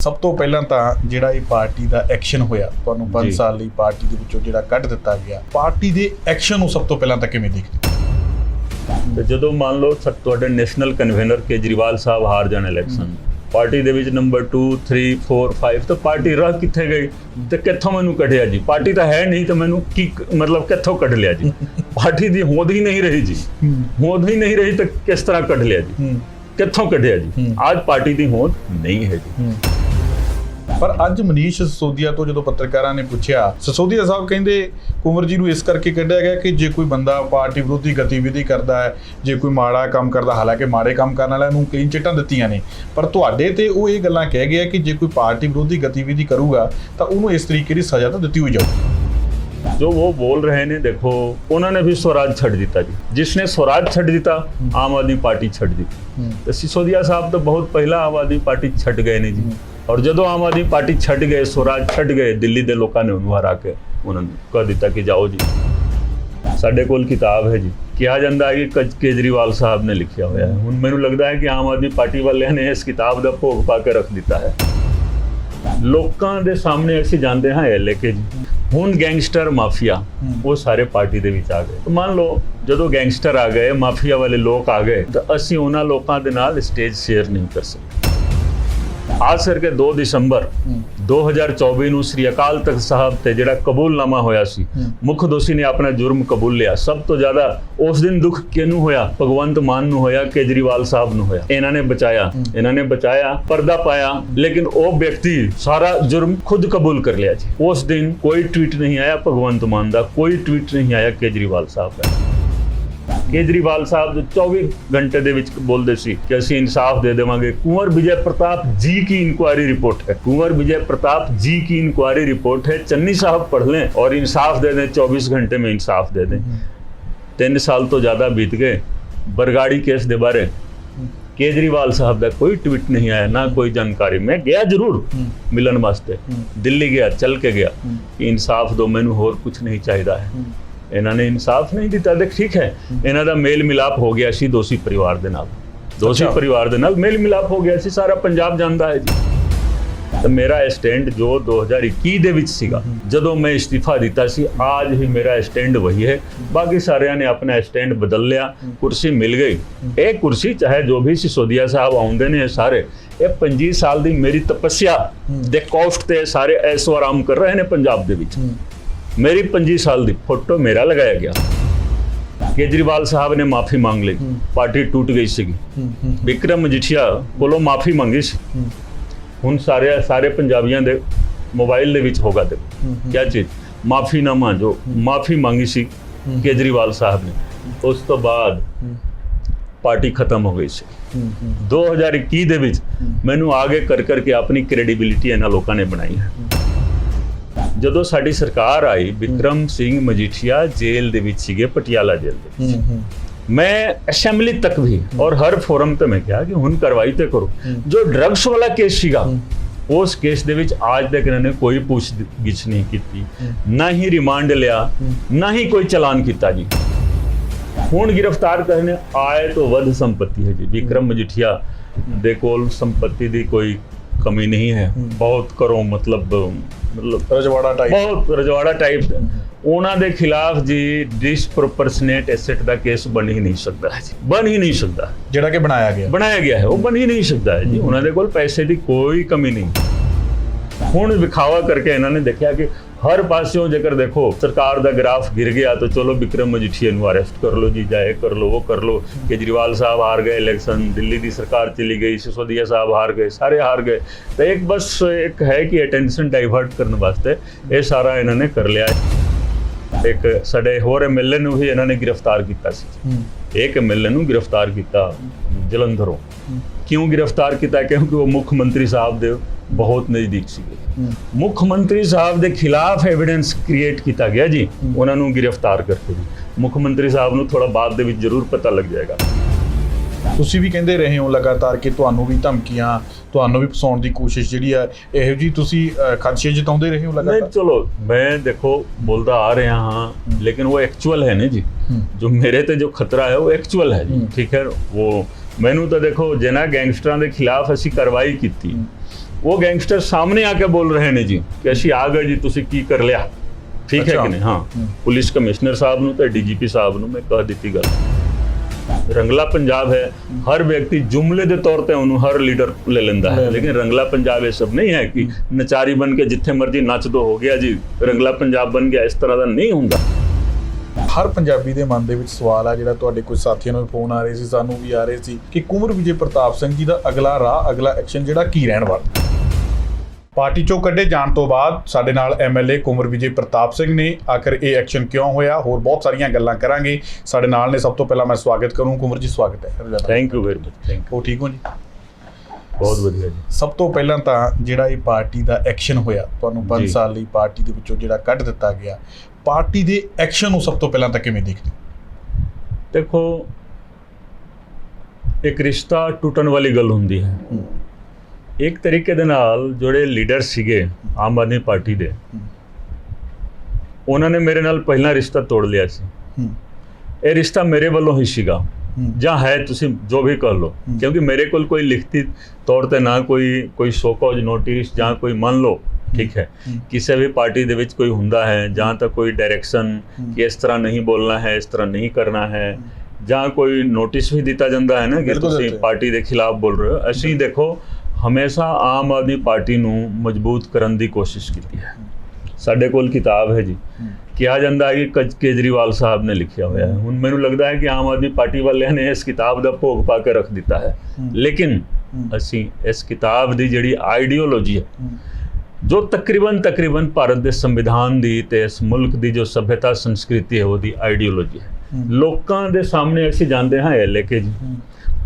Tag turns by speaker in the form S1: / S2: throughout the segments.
S1: ਸਭ ਤੋਂ ਪਹਿਲਾਂ ਤਾਂ ਜਿਹੜਾ ਇਹ ਪਾਰਟੀ ਦਾ ਐਕਸ਼ਨ ਹੋਇਆ ਤੁਹਾਨੂੰ 5
S2: ਜੀ।
S1: ਸਾਲ ਲਈ ਪਾਰਟੀ ਦੇ ਵਿੱਚੋਂ ਜਿਹੜਾ ਕੱਢ ਦਿੱਤਾ ਗਿਆ ਪਾਰਟੀ ਦੇ ਐਕਸ਼ਨ ਨੂੰ ਸਭ ਤੋਂ ਪਹਿਲਾਂ ਤਾਂ ਕਿਵੇਂ ਦੇਖਦੇ?
S2: ਤੇ ਜਦੋਂ ਮੰਨ ਲਓ ਤੁਹਾਡੇ ਨੈਸ਼ਨਲ ਕਨਵੀਨਰ ਕੇਜਰੀਵਾਲ ਸਾਹਿਬ ਹਾਰ ਜਾਣ ਇਲੈਕਸ਼ਨ ਪਾਰਟੀ ਦੇ ਵਿੱਚ ਨੰਬਰ 2 3 4 5 ਤਾਂ ਪਾਰਟੀ ਰਹਿ ਕਿੱਥੇ ਗਈ? ਤੇ ਕਿੱਥੋਂ ਮੈਨੂੰ ਕੱਢਿਆ ਜੀ? ਪਾਰਟੀ ਤਾਂ ਹੈ ਨਹੀਂ ਤਾਂ ਮੈਨੂੰ ਕੀ ਮਤਲਬ ਕਿੱਥੋਂ ਕੱਢ ਲਿਆ ਜੀ? ਪਾਰਟੀ ਦੀ ਹੋਂਦ ਹੀ ਨਹੀਂ ਰਹੀ ਜੀ। ਹੋਂਦ ਹੀ ਨਹੀਂ ਰਹੀ ਤਾਂ ਕਿਸ ਤਰ੍ਹਾਂ ਕੱਢ ਲਿਆ ਜੀ? ਕਿੱਥੋਂ ਕੱਢਿਆ ਜੀ। ਅੱਜ ਪਾਰਟੀ ਦੀ ਹੋਂਦ ਨਹੀਂ ਹੈ ਜੀ।
S1: ਪਰ ਅੱਜ ਮਨੀਸ਼ ਸਸੋਦੀਆ ਤੋਂ ਜਦੋਂ ਪੱਤਰਕਾਰਾਂ ਨੇ ਪੁੱਛਿਆ ਸਸੋਦੀਆ ਸਾਹਿਬ ਕਹਿੰਦੇ ਕੁੰਵਰ ਜੀ ਨੂੰ ਇਸ ਕਰਕੇ ਕੱਢਿਆ ਗਿਆ ਕਿ ਜੇ ਕੋਈ ਬੰਦਾ ਪਾਰਟੀ ਵਿਰੋਧੀ ਗਤੀਵਿਧੀ ਕਰਦਾ ਹੈ ਜੇ ਕੋਈ ਮਾੜਾ ਕੰਮ ਕਰਦਾ ਹਾਲਾਂਕਿ ਮਾੜੇ ਕੰਮ ਕਰਨ ਵਾਲਿਆਂ ਨੂੰ ਕਈ ਚਿੱਟਾਂ ਦਿੱਤੀਆਂ ਨੇ ਪਰ ਤੁਹਾਡੇ ਤੇ ਉਹ ਇਹ ਗੱਲਾਂ ਕਹਿ ਗਿਆ ਕਿ ਜੇ ਕੋਈ ਪਾਰਟੀ ਵਿਰੋਧੀ ਗਤੀਵਿਧੀ ਕਰੂਗਾ ਤਾਂ ਉਹਨੂੰ ਇਸ ਤਰੀਕੇ ਦੀ ਸਜ਼ਾ ਤਾਂ ਦਿੱਤੀ ਹੋਈ ਜਾਊ।
S2: ਜੋ ਉਹ ਬੋਲ ਰਹੇ ਨੇ ਦੇਖੋ ਉਹਨਾਂ ਨੇ ਵੀ ਸਵਰਾਜ ਛੱਡ ਦਿੱਤਾ ਜੀ। ਜਿਸਨੇ ਸਵਰਾਜ ਛੱਡ ਦਿੱਤਾ ਆਮ ਆਦਮੀ ਪਾਰਟੀ ਛੱਡ ਦਿੱਤੀ। ਤੇ ਸਿਸੋਦੀਆ ਸਾਹਿਬ ਤਾਂ ਬਹੁਤ ਪਹਿਲਾਂ ਆਮ ਆਦਮੀ ਪਾਰਟੀ ਛੱਡ ਗਏ ਨੇ ਜੀ। ਔਰ ਜਦੋਂ ਆਮ ਆਦਮੀ ਪਾਰਟੀ ਛੱਡ ਗਏ ਸਵਰਾਜ ਛੱਡ ਗਏ, ਦਿੱਲੀ ਦੇ ਲੋਕਾਂ ਨੇ ਉਹਨੂੰ ਹਰਾ ਕੇ ਉਹਨਾਂ ਨੂੰ ਕਹਿ ਦਿੱਤਾ ਕਿ ਜਾਓ ਜੀ। ਸਾਡੇ ਕੋਲ ਕਿਤਾਬ ਹੈ ਜੀ। ਕਿਹਾ ਜਾਂਦਾ ਹੈ ਕਿ ਕਜ- ਕੇਜਰੀਵਾਲ ਸਾਹਿਬ ਨੇ ਲਿਖਿਆ ਹੋਇਆ ਹੈ। ਹੁਣ ਮੈਨੂੰ ਲੱਗਦਾ ਹੈ ਕਿ ਆਮ ਆਦਮੀ ਪਾਰਟੀ ਵਾਲਿਆਂ ਨੇ ਇਸ ਕਿਤਾਬ ਦਾ ਭੋਗ ਪਾ ਕੇ ਰੱਖ ਦਿੱਤਾ ਹੈ। ਲੋਕਾਂ ਦੇ ਸਾਹਮਣੇ ਅਸੀਂ ਜਾਂਦੇ ਹਾਂ ਇਹ ਲੈ ਕੇ ਜੀ। ਹੁਣ ਗੈਂਗਸਟਰ ਮਾਫੀਆ, ਉਹ ਸਾਰੇ ਪਾਰਟੀ ਦੇ ਵਿੱਚ ਆ ਗਏ। ਮੰਨ ਲਓ, ਜਦੋਂ ਗੈਂਗਸਟਰ ਆ ਗਏ, ਮਾਫੀਆ ਵਾਲੇ ਲੋਕ ਆ ਗਏ, ਤਾਂ ਅਸੀਂ ਉਹਨਾਂ ਲੋਕਾਂ ਦੇ ਨਾਲ ਸਟੇਜ ਸ਼ੇਅਰ ਨਹੀਂ ਕਰ ਸਕਦੇ। ਖਾਸ ਕਰਕੇ 2 ਦਸੰਬਰ 2024 ਨੂੰ ਸ੍ਰੀ ਅਕਾਲ ਤਖਤ ਸਾਹਿਬ ਤੇ ਜਿਹੜਾ ਕਬੂਲਨਾਮਾ ਹੋਇਆ ਸੀ ਮੁੱਖ ਦੋਸ਼ੀ ਨੇ ਆਪਣਾ ਜੁਰਮ ਕਬੂਲ ਲਿਆ। ਸਭ ਤੋਂ ਜ਼ਿਆਦਾ ਉਸ ਦਿਨ ਦੁੱਖ ਕਿਹਨੂੰ ਹੋਇਆ? ਭਗਵੰਤ ਮਾਨ ਨੂੰ ਹੋਇਆ ਕੇਜਰੀਵਾਲ ਸਾਹਿਬ ਨੂੰ ਹੋਇਆ। ਇਹਨਾਂ ਨੇ ਬਚਾਇਆ। ਇਹਨਾਂ ਨੇ ਬਚਾਇਆ ਪਰਦਾ ਪਾਇਆ ਲੇਕਿਨ ਉਹ ਵਿਅਕਤੀ ਸਾਰਾ ਜੁਰਮ ਖੁਦ ਕਬੂਲ ਕਰ ਲਿਆ ਜੀ। ਉਸ ਦਿਨ ਕੋਈ ਟਵੀਟ ਨਹੀਂ ਆਇਆ ਭਗਵੰਤ ਮਾਨ ਦਾ ਕੋਈ ਟਵੀਟ ਨਹੀਂ ਆਇਆ ਕੇਜਰੀਵਾਲ ਸਾਹਿਬ ਦਾ। केजरीवाल साहब ਦੇ 24 ਘੰਟੇ ਦੇ ਵਿੱਚ ਬੋਲਦੇ ਸੀ ਕਿ ਅਸੀਂ ਇਨਸਾਫ ਦੇ ਦੇਵਾਂਗੇ। ਕੁੰਵਰ ਵਿਜੇ जी की इंक्वायरी रिपोर्ट है कुंवर विजय प्रताप जी की इंक्वायरी रिपोर्ट है चन्नी साहब पढ़ लें और इंसाफ दे दें 24 घंटे में इंसाफ दे दें तीन साल तो ज़्यादा बीत गए बरगाड़ी केस दे बारे केजरीवाल साहब का कोई ट्वीट नहीं आया ना कोई जानकारी मैं गया ज़रूर मिलन वास्ते दिल्ली गया चल के गया इंसाफ दो मैनू होर कुछ नहीं चाहिए है ਇਹਨਾਂ ਨੇ ਇਨਸਾਫ ਨਹੀਂ ਦਿੱਤਾ। ਤੇ ਠੀਕ ਹੈ ਇਹਨਾਂ ਦਾ ਮੇਲ ਮਿਲਾਪ ਹੋ ਗਿਆ ਸੀ ਦੋਸ਼ੀ ਪਰਿਵਾਰ ਦੇ ਨਾਲ। ਦੋਸ਼ੀ। ਪਰਿਵਾਰ ਦੇ ਨਾਲ ਮੇਲ ਮਿਲਾਪ ਹੋ ਗਿਆ ਸੀ ਸਾਰਾ ਪੰਜਾਬ ਜਾਣਦਾ ਹੈ ਜੀ। ਤੇ ਮੇਰਾ ਸਟੈਂਡ ਜੋ 2021 ਦੇ ਵਿੱਚ ਸੀਗਾ ਜਦੋਂ ਮੈਂ ਇਸਤੀਫਾ ਦਿੱਤਾ ਸੀ ਅੱਜ ਹੀ ਮੇਰਾ ਸਟੈਂਡ ਵਹੀ ਹੈ। ਬਾਕੀ ਸਾਰਿਆਂ ਨੇ ਆਪਣਾ ਸਟੈਂਡ ਬਦਲ ਲਿਆ ਕੁਰਸੀ ਮਿਲ ਗਈ। ਇਹ ਕੁਰਸੀ ਚਾਹੇ ਜੋ ਵੀ ਸਿਸੋਦੀਆ ਸਾਹਿਬ ਆਉਂਦੇ ਨੇ ਸਾਰੇ ਇਹ 25 ਸਾਲ ਦੀ ਮੇਰੀ ਤਪੱਸਿਆ ਦੇ ਕੋਸਟ ਤੇ ਸਾਰੇ ਐਸੋ ਆਰਾਮ ਕਰ ਰਹੇ ਨੇ ਪੰਜਾਬ ਦੇ ਵਿੱਚ। ਮੇਰੀ 25 ਸਾਲ ਦੀ ਫੋਟੋ ਮੇਰਾ ਲਗਾਇਆ ਗਿਆ। ਕੇਜਰੀਵਾਲ ਸਾਹਿਬ ਨੇ ਮਾਫੀ ਮੰਗ ਲਈ। ਪਾਰਟੀ ਟੁੱਟ ਗਈ ਸੀਗੀ। ਵਿਕਰਮ ਮਜੀਠੀਆ ਕੋਲੋਂ ਮਾਫੀ ਮੰਗੀ ਸੀ। ਹੁਣ ਸਾਰੇ ਸਾਰੇ ਪੰਜਾਬੀਆਂ ਦੇ ਮੋਬਾਈਲ ਦੇ ਵਿੱਚ ਹੋਗਾ ਦੇਖੋ ਕਿਆ ਚੀਜ਼? ਮਾਫੀ ਨਾ ਮੰਗੋ। ਮਾਫੀ ਮੰਗੀ ਸੀ ਕੇਜਰੀਵਾਲ ਸਾਹਿਬ ਨੇ। ਉਸ ਤੋਂ ਬਾਅਦ ਪਾਰਟੀ ਖਤਮ ਹੋ ਗਈ ਸੀ। 2021 ਦੇ ਵਿੱਚ ਮੈਨੂੰ ਆਗੇ ਕਰ ਕਰਕੇ ਆਪਣੀ ਕ੍ਰੈਡੀਬਿਲਿਟੀ ਇਹਨਾਂ ਲੋਕਾਂ ਨੇ ਬਣਾਈ ਹੈ। ਜਦੋਂ ਸਾਡੀ ਸਰਕਾਰ ਆਈ ਵਿਕਰਮ ਸਿੰਘ ਮਜੀਠੀਆ ਜੇਲ੍ਹ ਦੇ ਵਿੱਚ ਸੀਗੇ ਪਟਿਆਲਾ ਜੇਲ੍ਹ ਦੇ ਵਿੱਚ। ਮੈਂ ਅਸੈਂਬਲੀ ਤੱਕ ਵੀ ਔਰ ਹਰ ਫੋਰਮ ਤੇ ਮੈਂ ਕਿਹਾ ਕਿ ਹੁਣ ਕਾਰਵਾਈ ਤੇ ਕਰੋ। ਜੋ ਡਰੱਗਸ ਵਾਲਾ ਕੇਸ ਸੀਗਾ ਉਸ ਕੇਸ ਦੇ ਵਿੱਚ ਅੱਜ ਤੱਕ ਇਹਨਾਂ ਨੇ ਕੋਈ ਪੁੱਛ ਗਿੱਛ ਨਹੀਂ ਕੀਤੀ ਨਾ ਹੀ ਰਿਮਾਂਡ ਲਿਆ ਨਾ ਹੀ ਕੋਈ ਚਲਾਨ ਕੀਤਾ ਜੀ। ਹੁਣ ਗ੍ਰਿਫਤਾਰ ਕਰਨੇ ਆਏ ਤੋਂ ਵੱਧ ਸੰਪਤੀ ਹੈ ਜੀ। ਵਿਕਰਮ ਮਜੀਠੀਆ ਦੇ ਕੋਲ ਸੰਪਤੀ ਦੀ ਕੋਈ ਕਮੀ ਨਹੀਂ ਹੈ। ਬਹੁਤ ਕਰੋ ਮਤਲਬ ਮਤਲਬ
S1: ਰਜਵਾੜਾ ਟਾਈਪ
S2: ਬਹੁਤ ਰਜਵਾੜਾ ਟਾਈਪ ਉਹਨਾਂ ਦੇ ਖਿਲਾਫ ਜੀ ਡਿਸਪ੍ਰੋਪਰਸ਼ਨੇਟ ਐਸੈਟ ਦਾ ਕੇਸ ਬਣ ਹੀ ਨਹੀਂ ਸਕਦਾ ਜੀ। ਬਣ ਹੀ ਨਹੀਂ ਸਕਦਾ।
S1: ਜਿਹੜਾ ਕਿ ਬਣਾਇਆ ਗਿਆ।
S2: ਬਣਾਇਆ ਗਿਆ ਹੈ ਉਹ ਬਣ ਹੀ ਨਹੀਂ ਸਕਦਾ ਜੀ। ਉਹਨਾਂ ਦੇ ਕੋਲ ਪੈਸੇ ਦੀ ਕੋਈ ਕਮੀ ਨਹੀਂ। ਹੁਣ ਵਿਖਾਵਾ ਕਰਕੇ ਇਹਨਾਂ ਨੇ ਦੇਖਿਆ ਕਿ ਹਰ ਪਾਸਿਓਂ ਜੇਕਰ ਦੇਖੋ ਸਰਕਾਰ ਦਾ ਗ੍ਰਾਫ ਗਿਰ ਗਿਆ ਤਾਂ ਚਲੋ ਵਿਕਰਮ ਮਜੀਠੀਆ ਨੂੰ ਅਰੈਸਟ ਕਰ ਲਓ ਜੀ ਜਾਏ ਕਰ ਲਓ ਉਹ ਕਰ ਲਓ। ਕੇਜਰੀਵਾਲ ਸਾਹਿਬ ਹਾਰ ਗਏ ਇਲੈਕਸ਼ਨ ਦਿੱਲੀ ਦੀ ਸਰਕਾਰ ਚਲੀ ਗਈ ਸਿਸੋਦੀਆ ਸਾਹਿਬ ਹਾਰ ਗਏ ਸਾਰੇ ਹਾਰ ਗਏ। ਤਾਂ ਇੱਕ ਬਸ ਇੱਕ ਹੈ ਕਿ ਅਟੈਂਸ਼ਨ ਡਾਈਵਰਟ ਕਰਨ ਵਾਸਤੇ ਇਹ ਸਾਰਾ ਇਹਨਾਂ ਨੇ ਕਰ ਲਿਆ। ਹੈ। ਇੱਕ ਸਾਡੇ ਹੋਰ ਐਮਐਲਏ ਨੂੰ ਵੀ ਇਹਨਾਂ ਨੇ ਗ੍ਰਿਫਤਾਰ ਕੀਤਾ ਸੀ। ਇੱਕ ਐਮਐਲਏ ਨੂੰ ਗ੍ਰਿਫਤਾਰ ਕੀਤਾ ਜਲੰਧਰੋਂ। ਕਿਉਂ ਗ੍ਰਿਫਤਾਰ ਕੀਤਾ? ਕਿਉਂਕਿ ਉਹ ਮੁੱਖ ਮੰਤਰੀ ਸਾਹਿਬ ਦੇ ਬਹੁਤ ਨਜ਼ਦੀਕ ਸੀਗੇ। ਮੁੱਖ ਮੰਤਰੀ ਸਾਹਿਬ ਦੇ ਖਿਲਾਫ ਐਵੀਡੈਂਸ ਕ੍ਰੀਏਟ ਕੀਤਾ ਗਿਆ ਜੀ। ਉਹਨਾਂ ਨੂੰ ਗ੍ਰਿਫਤਾਰ ਕਰਕੇ ਜੀ। ਮੁੱਖ ਮੰਤਰੀ ਸਾਹਿਬ ਨੂੰ ਥੋੜਾ ਬਾਅਦ ਦੇ ਵਿੱਚ ਜ਼ਰੂਰ ਪਤਾ ਲੱਗ ਜਾਏਗਾ।
S1: ਤੁਸੀਂ ਵੀ ਕਹਿੰਦੇ ਰਹੇ ਹੋ ਲਗਾਤਾਰ ਕਿ ਤੁਹਾਨੂੰ ਵੀ ਧਮਕੀਆਂ ਤੁਹਾਨੂੰ ਵੀ ਫਸਾਉਣ ਦੀ ਕੋਸ਼ਿਸ਼ ਜਿਹੜੀ ਆ ਇਹੋ ਜੀ ਤੁਸੀਂ ਖਦਸ਼ੇ ਜਿਤਾਉਂਦੇ ਰਹੇ ਹੋ ਲਗਾਤਾਰ?
S2: ਨਹੀਂ ਚਲੋ ਮੈਂ ਦੇਖੋ ਬੋਲਦਾ ਆ ਰਿਹਾ ਹਾਂ ਲੇਕਿਨ ਉਹ ਐਕਚੁਅਲ ਹੈ ਨਾ ਜੀ। ਜੋ ਮੇਰੇ ਤੇ ਜੋ ਖਤਰਾ ਹੈ ਉਹ ਐਕਚੁਅਲ ਹੈ ਜੀ। ਠੀਕ ਹੈ ਉਹ ਮੈਨੂੰ ਤਾਂ ਦੇਖੋ ਜਿਨ੍ਹਾਂ ਗੈਂਗਸਟਰਾਂ ਦੇ ਖਿਲਾਫ ਅਸੀਂ ਕਾਰਵਾਈ ਕੀਤੀ ਉਹ ਗੈਂਗਸਟਰ ਸਾਹਮਣੇ ਆ ਕੇ ਬੋਲ ਰਹੇ ਨੇ ਜੀ ਕਿ ਅਸੀਂ ਆ ਗਏ ਜੀ ਤੁਸੀਂ ਕੀ ਕਰ ਲਿਆ? ਠੀਕ ਹੈ। ਕਿ ਨਹੀਂ? ਹਾਂ। ਪੁਲਿਸ ਕਮਿਸ਼ਨਰ ਸਾਹਿਬ ਨੂੰ ਤੇ ਡੀਜੀਪੀ ਸਾਹਿਬ ਨੂੰ ਮੈਂ ਕਹਿ ਦਿੱਤੀ ਗੱਲ। ਰੰਗਲਾ ਪੰਜਾਬ ਹੈ। ਹਰ ਵਿਅਕਤੀ ਜੁਮਲੇ ਦੇ ਤੌਰ ਤੇ ਉਹਨੂੰ ਹਰ ਲੀਡਰ ਲੈ ਲੈਂਦਾ ਹੈ। ਲੇਕਿਨ ਰੰਗਲਾ ਪੰਜਾਬ ਇਹ ਸਭ ਨਹੀਂ ਹੈ ਕਿ ਨਚਾਰੀ ਬਣ ਕੇ ਜਿੱਥੇ ਮਰਜ਼ੀ ਨੱਚ ਦੋ ਹੋ ਗਿਆ ਜੀ। ਰੰਗਲਾ ਪੰਜਾਬ ਬਣ ਗਿਆ ਇਸ ਤਰ੍ਹਾਂ ਦਾ ਨਹੀਂ ਹੁੰਦਾ।
S1: ਹਰ ਪੰਜਾਬੀ ਦੇ ਮਨ ਦੇ ਵਿੱਚ ਸਵਾਲ ਆ ਜਿਹੜਾ ਤੁਹਾਡੇ ਕੁਝ ਸਾਥੀਆਂ ਨੂੰ ਫੋਨ ਆ ਰਹੇ ਸੀ ਸਾਨੂੰ ਵੀ ਆ ਰਹੇ ਸੀ ਕਿ ਕੁੰਵਰ ਵਿਜੇ ਪ੍ਰਤਾਪ ਸਿੰਘ ਜੀ ਦਾ ਅਗਲਾ ਰਾਹ ਅਗਲਾ ਐਕਸ਼ਨ ਜਿਹੜਾ ਕੀ ਰਹਿਣ ਵਾਲਾ? ਪਾਰਟੀ ਚੋਂ ਕੱਢੇ ਜਾਣ ਤੋਂ ਬਾਅਦ ਸਾਡੇ ਨਾਲ ਐਮਐਲਏ ਕੁੰਵਰ ਵਿਜੇ ਪ੍ਰਤਾਪ ਸਿੰਘ ਨੇ ਆਖਰ ਇਹ ਐਕਸ਼ਨ ਕਿਉਂ ਹੋਇਆ? ਹੋਰ ਬਹੁਤ ਸਾਰੀਆਂ ਗੱਲਾਂ ਕਰਾਂਗੇ। ਸਾਡੇ ਨਾਲ ਨੇ ਸਭ ਤੋਂ ਪਹਿਲਾਂ ਮੈਂ ਸਵਾਗਤ ਕਰੂੰ। ਕੁੰਵਰ ਜੀ ਸਵਾਗਤ ਹੈ।
S2: Thank you very much thank
S1: ਉਹ ਠੀਕ ਹੋ ਜੀ?
S2: ਯੂ ਬਹੁਤ ਵਧੀਆ ਜੀ।
S1: ਸਭ ਤੋਂ ਪਹਿਲਾਂ ਤਾਂ ਜਿਹੜਾ ਇਹ ਪਾਰਟੀ ਦਾ ਐਕਸ਼ਨ ਹੋਇਆ ਤੁਹਾਨੂੰ 5
S2: ਜੀ।
S1: ਸਾਲ ਲਈ ਪਾਰਟੀ ਦੇ ਵਿੱਚੋਂ ਜਿਹੜਾ ਕੱਢ ਦਿੱਤਾ ਗਿਆ ਪਾਰਟੀ ਦੇ ਐਕਸ਼ਨ ਨੂੰ ਸਭ ਤੋਂ ਪਹਿਲਾਂ ਤਾਂ ਕਿਵੇਂ ਦੇਖਦੇ?
S2: ਦੇਖੋ ਇੱਕ ਰਿਸ਼ਤਾ ਟੁੱਟਣ ਵਾਲੀ ਗੱਲ ਹੁੰਦੀ ਹੈ। ਇੱਕ ਤਰੀਕੇ ਦੇ ਨਾਲ ਜਿਹੜੇ ਲੀਡਰ ਸੀਗੇ ਆਮ ਆਦਮੀ ਪਾਰਟੀ ਦੇ ਉਹਨਾਂ ਨੇ ਮੇਰੇ ਨਾਲ ਪਹਿਲਾਂ ਰਿਸ਼ਤਾ ਤੋੜ ਲਿਆ ਸੀ। ਇਹ ਰਿਸ਼ਤਾ ਮੇਰੇ ਵੱਲੋਂ ਹੀ ਸੀਗਾ। ਜਾਂ ਹੈ ਤੁਸੀਂ ਜੋ ਵੀ ਕਰ ਲਓ। ਕਿਉਂਕਿ ਮੇਰੇ ਕੋਲ ਕੋਈ ਲਿਖਤੀ ਤੌਰ ਤੇ ਨਾ ਕੋਈ ਕੋਈ ਸ਼ੋਕੌਜ ਨੋਟਿਸ ਜਾਂ ਕੋਈ ਮੰਨ ਲਓ ਠੀਕ ਹੈ। ਕਿਸੇ ਵੀ ਪਾਰਟੀ ਦੇ ਵਿੱਚ ਕੋਈ ਹੁੰਦਾ ਹੈ ਜਾਂ ਤਾਂ ਕੋਈ ਡਾਇਰੈਕਸ਼ਨ। ਕਿ ਇਸ ਤਰ੍ਹਾਂ ਨਹੀਂ ਬੋਲਣਾ ਹੈ ਇਸ ਤਰ੍ਹਾਂ ਨਹੀਂ ਕਰਨਾ ਹੈ ਜਾਂ ਕੋਈ ਨੋਟਿਸ ਵੀ ਦਿੱਤਾ ਜਾਂਦਾ ਹੈ ਨਾ ਕਿ ਤੁਸੀਂ। ਪਾਰਟੀ ਦੇ ਖਿਲਾਫ ਬੋਲ ਰਹੇ ਹੋ। ਅਸੀਂ ਦੇਖੋ ਹਮੇਸ਼ਾ ਆਮ ਆਦਮੀ ਪਾਰਟੀ ਨੂੰ ਮਜ਼ਬੂਤ ਕਰਨ ਦੀ ਕੋਸ਼ਿਸ਼ ਕੀਤੀ ਹੈ। ਸਾਡੇ ਕੋਲ ਕਿਤਾਬ ਹੈ ਜੀ। ਕਿਹਾ ਜਾਂਦਾ ਹੈ ਕਿ ਕਜ- ਕੇਜਰੀਵਾਲ ਸਾਹਿਬ ਨੇ ਲਿਖਿਆ ਹੋਇਆ ਹੈ। ਹੁਣ ਮੈਨੂੰ ਲੱਗਦਾ ਹੈ ਕਿ ਆਮ ਆਦਮੀ ਪਾਰਟੀ ਵਾਲਿਆਂ ਨੇ ਇਸ ਕਿਤਾਬ ਦਾ ਭੋਗ ਪਾ ਕੇ ਰੱਖ ਦਿੱਤਾ ਹੈ। ਲੇਕਿਨ। ਅਸੀਂ ਇਸ ਕਿਤਾਬ ਦੀ ਜਿਹੜੀ ਆਈਡੀਓਲੋਜੀ ਹੂੰ, ਜੋ ਤਕਰੀਬਨ ਤਕਰੀਬਨ ਭਾਰਤ ਦੇ ਸੰਵਿਧਾਨ ਦੀ ਤੇ ਇਸ ਮੁਲਕ ਦੀ ਜੋ ਸਭਿਅਤਾ ਸੰਸਕ੍ਰਿਤੀ ਹੈ ਉਹਦੀ ਆਈਡੀਓਲੋਜੀ ਹੈ। ਲੋਕਾਂ ਦੇ ਸਾਹਮਣੇ ਅਸੀਂ ਜਾਂਦੇ ਹਾਂ ਇਹ ਲੈ ਕੇ ਜੀ।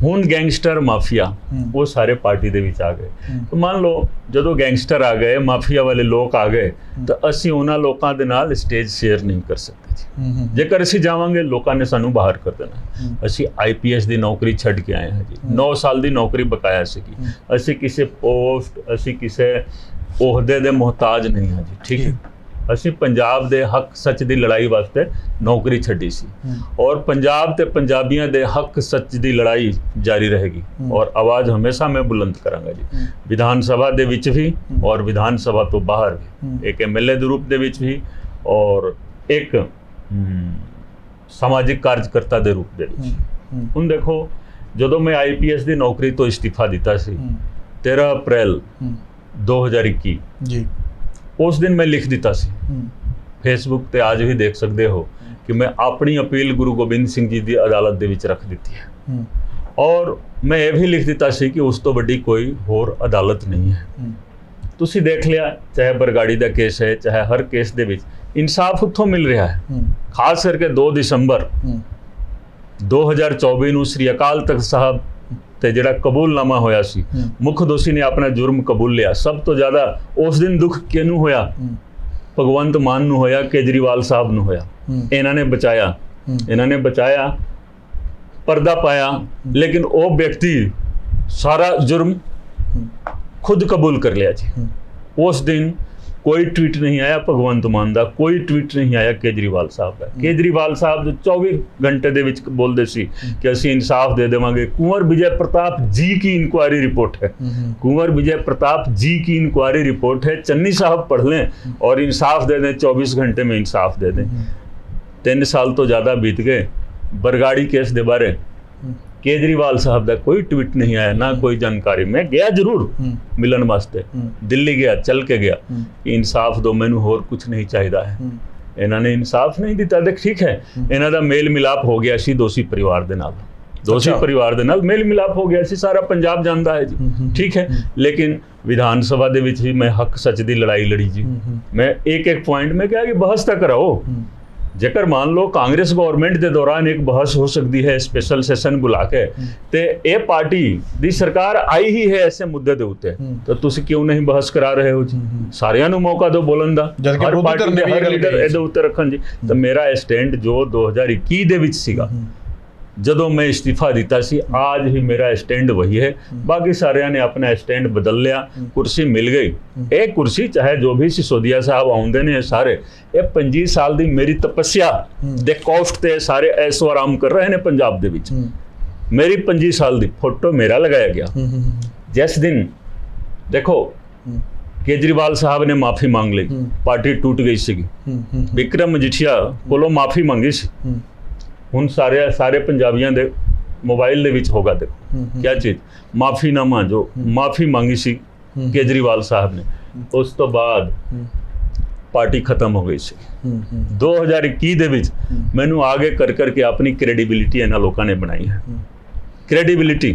S2: ਹੁਣ ਗੈਂਗਸਟਰ ਮਾਫੀਆ। ਉਹ ਸਾਰੇ ਪਾਰਟੀ ਦੇ ਵਿੱਚ ਆ ਗਏ। ਤਾਂ ਮੰਨ ਲਓ ਜਦੋਂ ਗੈਂਗਸਟਰ ਆ ਗਏ ਮਾਫੀਆ ਵਾਲੇ ਲੋਕ ਆ ਗਏ ਤਾਂ ਅਸੀਂ ਉਹਨਾਂ ਲੋਕਾਂ ਦੇ ਨਾਲ ਸਟੇਜ ਸ਼ੇਅਰ ਨਹੀਂ ਕਰ ਸਕਦੇ ਜੀ। ਜੇਕਰ ਅਸੀਂ ਜਾਵਾਂਗੇ ਲੋਕਾਂ ਨੇ ਸਾਨੂੰ ਬਾਹਰ ਕਰ ਦੇਣਾ। ਅਸੀਂ ਆਈਪੀਐਸ ਦੀ ਨੌਕਰੀ ਛੱਡ ਕੇ ਆਏ ਹਾਂ ਜੀ। 9 ਸਾਲ ਦੀ ਨੌਕਰੀ ਬਕਾਇਆ ਸੀਗੀ। ਅਸੀਂ ਕਿਸੇ ਪੋਸਟ ਅਸੀਂ ਕਿਸੇ ਅਹੁਦੇ ਦੇ ਮੁਹਤਾਜ ਨਹੀਂ ਹਾਂ ਜੀ ਠੀਕ ਹੈ? ਅਸੀਂ ਪੰਜਾਬ ਦੇ ਹੱਕ ਸੱਚ ਦੀ ਲੜਾਈ ਵਾਸਤੇ ਨੌਕਰੀ ਛੱਡੀ ਸੀ। ਔਰ ਪੰਜਾਬ ਤੇ ਪੰਜਾਬੀਆਂ ਦੇ ਹੱਕ ਸੱਚ ਦੀ ਲੜਾਈ ਜਾਰੀ ਰਹੇਗੀ। ਔਰ ਆਵਾਜ਼ ਹਮੇਸ਼ਾ ਮੈਂ ਬੁਲੰਦ ਕਰਾਂਗਾ ਜੀ। ਵਿਧਾਨ ਸਭਾ ਦੇ ਵਿੱਚ ਵੀ। ਔਰ ਵਿਧਾਨ ਸਭਾ ਤੋਂ ਬਾਹਰ। ਵੀ। ਇੱਕ ਐਮਐਲਏ ਦੇ ਰੂਪ ਦੇ ਵਿੱਚ ਵੀ ਔਰ ਇੱਕ ਸਮਾਜਿਕ ਕਾਰਜਕਰਤਾ ਦੇ ਰੂਪ ਦੇ ਵਿੱਚ। ਹੁਣ ਦੇਖੋ ਜਦੋਂ ਮੈਂ ਆਈਪੀਐਸ ਦੀ ਨੌਕਰੀ ਤੋਂ ਇਸਤੀਫਾ ਦਿੱਤਾ ਸੀ
S1: ਹੂੰ,
S2: 13 ਅਪ੍ਰੈਲ 2021
S1: ਜੀ।
S2: ਉਸ ਦਿਨ ਮੈਂ ਲਿਖ ਦਿੱਤਾ ਸੀ। ਫੇਸਬੁੱਕ ਤੇ ਅੱਜ ਵੀ ਦੇਖ ਸਕਦੇ ਹੋ ਕਿ ਮੈਂ ਆਪਣੀ ਅਪੀਲ ਗੁਰੂ ਗੋਬਿੰਦ ਸਿੰਘ ਜੀ ਦੀ ਅਦਾਲਤ ਦੇ ਵਿੱਚ ਰੱਖ ਦਿੱਤੀ ਹੈ। ਔਰ ਮੈਂ ਇਹ ਵੀ ਲਿਖ ਦਿੱਤਾ ਸੀ ਕਿ ਉਸ ਤੋਂ ਵੱਡੀ ਕੋਈ ਹੋਰ ਅਦਾਲਤ ਨਹੀਂ ਹੈ। ਤੁਸੀਂ ਦੇਖ ਲਿਆ ਚਾਹੇ ਬਰਗਾੜੀ ਦਾ ਕੇਸ ਹੈ ਚਾਹੇ ਹਰ ਕੇਸ ਦੇ ਵਿੱਚ ਇਨਸਾਫ ਉੱਥੋਂ ਮਿਲ ਰਿਹਾ ਹੈ। ਖਾਸ ਕਰਕੇ 2 ਦਸੰਬਰ
S1: ਹੂੰ,
S2: 2024 ਨੂੰ ਸ੍ਰੀ ਅਕਾਲ ਤਖਤ ਸਾਹਿਬ ਤੇ ਜਿਹੜਾ ਕਬੂਲਨਾਮਾ ਹੋਇਆ ਸੀ। ਮੁੱਖ ਦੋਸ਼ੀ ਨੇ ਆਪਣਾ ਜੁਰਮ ਕਬੂਲ ਲਿਆ। ਸਭ ਤੋਂ ਜ਼ਿਆਦਾ ਉਸ ਦਿਨ ਦੁੱਖ ਕਿਹਨੂੰ ਹੋਇਆ? ਭਗਵੰਤ ਮਾਨ ਨੂੰ ਹੋਇਆ ਕੇਜਰੀਵਾਲ ਸਾਹਿਬ ਨੂੰ ਹੋਇਆ। ਇਹਨਾਂ ਨੇ ਬਚਾਇਆ। ਇਹਨਾਂ ਨੇ ਬਚਾਇਆ ਪਰਦਾ ਪਾਇਆ ਲੇਕਿਨ ਉਹ ਵਿਅਕਤੀ ਸਾਰਾ ਜੁਰਮ ਖੁਦ ਕਬੂਲ ਕਰ ਲਿਆ ਜੀ। ਉਸ ਦਿਨ ਕੋਈ ਟਵੀਟ ਨਹੀਂ ਆਇਆ ਭਗਵੰਤ ਮਾਨ ਦਾ, ਕੋਈ ਟਵੀਟ ਨਹੀਂ ਆਇਆ ਕੇਜਰੀਵਾਲ ਸਾਹਿਬ ਦਾ। ਕੇਜਰੀਵਾਲ ਸਾਹਿਬ ਦੇ 24 ਘੰਟੇ ਦੇ ਵਿੱਚ ਬੋਲਦੇ ਸੀ ਕਿ ਅਸੀਂ ਇਨਸਾਫ ਦੇ ਦੇਵਾਂਗੇ। ਕੁੰਵਰ ਵਿਜੇ ਪ੍ਰਤਾਪ ਜੀ ਕੀ ਇਨਕੁਆਇਰੀ ਰਿਪੋਰਟ
S1: ਹੈ?
S2: कुंवर विजय प्रताप जी की इंक्वायरी रिपोर्ट है चन्नी साहब पढ़ लें और इंसाफ दे दें 24 घंटे में इंसाफ दे दें तीन साल तो ज़्यादा बीत गए बरगाड़ी केस दे बारे केजरीवाल साहब का कोई ट्वीट नहीं आया ना कोई जानकारी मैं गया जरूर
S1: ਹੂੰ,
S2: मिलन वास्ते
S1: ਹੂੰ,
S2: दिल्ली गया चल के गया
S1: ਹੂੰ,
S2: ਕਿ ਇਨਸਾਫ ਦੋ ਮੈਨੂੰ ਹੋਰ ਕੁਝ ਨਹੀਂ ਚਾਹੀਦਾ ਹੈ
S1: ਹੂੰ,
S2: ਇਹਨਾਂ ਨੇ ਇਨਸਾਫ ਨਹੀਂ ਦਿੱਤਾ ਦੇਖ ਠੀਕ ਹੈ ਇਹਨਾਂ ਦਾ ਮੇਲ ਮਿਲਾਪ ਹੋ ਗਿਆ ਸੀ ਦੋਸ਼ੀ ਪਰਿਵਾਰ ਦੇ ਨਾਲ ਦੋਸ਼ੀ
S1: ਅੱਛਾ।
S2: ਪਰਿਵਾਰ ਦੇ ਨਾਲ ਮੇਲ ਮਿਲਾਪ ਹੋ ਗਿਆ ਸੀ ਸਾਰਾ ਪੰਜਾਬ ਜਾਣਦਾ ਹੈ ਜੀ
S1: ਹੂੰ, ਹੂੰ,
S2: ਠੀਕ ਹੈ ਲੇਕਿਨ ਵਿਧਾਨ ਸਭਾ ਦੇ ਵਿੱਚ ਵੀ ਮੈਂ ਹੱਕ ਸੱਚ ਦੀ ਲੜਾਈ ਲੜੀ ਜੀ
S1: ਹੂੰ, ਹੂੰ,
S2: ਮੈਂ ਇੱਕ ਇੱਕ ਪੁਆਇੰਟ ਮੈਂ ਕਿਹਾ ਕਿ ਬਹਿਸ ਤਾਂ ਕਰਾਓ
S1: ਹੂੰ,
S2: ਜੇਕਰ ਮੰਨ ਲਓ ਕਾਂਗਰਸ ਗਵਰਨਮੈਂਟ ਦੇ ਦੌਰਾਨ ਇੱਕ ਬਹਿਸ ਹੋ ਸਕਦੀ ਹੈ ਸਪੈਸ਼ਲ ਸੈਸ਼ਨ ਬੁਲਾ ਕੇ ਤੇ ਇਹ ਪਾਰਟੀ ਦੀ ਸਰਕਾਰ ਆਈ ਹੀ ਹੈ ਐਸੇ ਮੁੱਦੇ ਦੇ ਉੱਤੇ। ਤਾਂ ਤੁਸੀਂ ਕਿਉਂ ਨਹੀਂ ਬਹਿਸ ਕਰਾ ਰਹੇ ਹੋ ਜੀ। ਸਾਰਿਆਂ ਨੂੰ ਮੌਕਾ ਦਿਓ ਬੋਲਣ ਦਾ। ਹਰ ਪਾਰਟੀ ਦੇ
S1: ਇਹ
S2: ਹਰ ਲੀਡਰ। ਇਹਦੇ ਉੱਤੇ ਰੱਖਣ ਜੀ। ਤਾਂ ਮੇਰਾ ਸਟੈਂਡ ਜੋ 2021 ਦੇ ਵਿੱਚ ਸੀਗਾ ਜਦੋਂ ਮੈਂ ਇਸਤੀਫਾ ਦਿੱਤਾ ਸੀ ਅੱਜ ਹੀ ਮੇਰਾ ਸਟੈਂਡ ਵਹੀ ਹੈ। ਬਾਕੀ ਸਾਰਿਆਂ ਨੇ ਆਪਣਾ ਸਟੈਂਡ ਬਦਲ ਲਿਆ ਕੁਰਸੀ ਮਿਲ ਗਈ। ਇਹ ਕੁਰਸੀ ਚਾਹੇ ਜੋ ਵੀ ਸਿਸੋਦੀਆ ਸਾਹਿਬ ਆਉਂਦੇ ਨੇ ਸਾਰੇ ਇਹ 25 ਸਾਲ ਦੀ ਮੇਰੀ ਤਪੱਸਿਆ। ਦੇ ਕੋਸਟ ਤੇ ਸਾਰੇ ਐਸੋ ਆਰਾਮ ਕਰ ਰਹੇ ਨੇ ਪੰਜਾਬ ਦੇ ਵਿੱਚ। ਮੇਰੀ 25 ਸਾਲ ਦੀ ਫੋਟੋ ਮੇਰਾ ਲਗਾਇਆ ਗਿਆ। ਜਿਸ ਦਿਨ ਦੇਖੋ ਕੇਜਰੀਵਾਲ ਸਾਹਿਬ ਨੇ ਮਾਫੀ ਮੰਗ ਲਈ। ਪਾਰਟੀ ਟੁੱਟ ਗਈ
S1: ਹੂੰ
S2: ਵਿਕਰਮ ਮਜੀਠੀਆ ਕੋਲੋਂ ਮਾਫੀ ਮੰਗੀ ਸੀ। ਹੁਣ ਸਾਰੇ ਸਾਰੇ ਪੰਜਾਬੀਆਂ ਦੇ ਮੋਬਾਈਲ ਦੇ ਵਿੱਚ ਹੋਗਾ ਦੇਖੋ
S1: ਹੂੰ, ਹੂੰ।
S2: ਕੀ ਚੀਜ਼? ਮਾਫੀਨਾਮਾ ਜੋ ਮਾਫੀ ਮੰਗੀ ਸੀ। ਕੇਜਰੀਵਾਲ ਸਾਹਿਬ ਨੇ। ਉਸ ਤੋਂ ਬਾਅਦ। ਪਾਰਟੀ ਖਤਮ ਹੋ ਗਈ ਸੀ।
S1: ਹੂੰ ਹੂੰ।
S2: 2021 ਦੇ ਵਿੱਚ ਮੈਨੂੰ ਆਗੇ ਕਰ ਕਰਕੇ ਆਪਣੀ ਕ੍ਰੈਡੀਬਿਲਿਟੀ ਇਹਨਾਂ ਲੋਕਾਂ ਨੇ ਬਣਾਈ ਹੂੰ। ਕ੍ਰੈਡੀਬਿਲਿਟੀ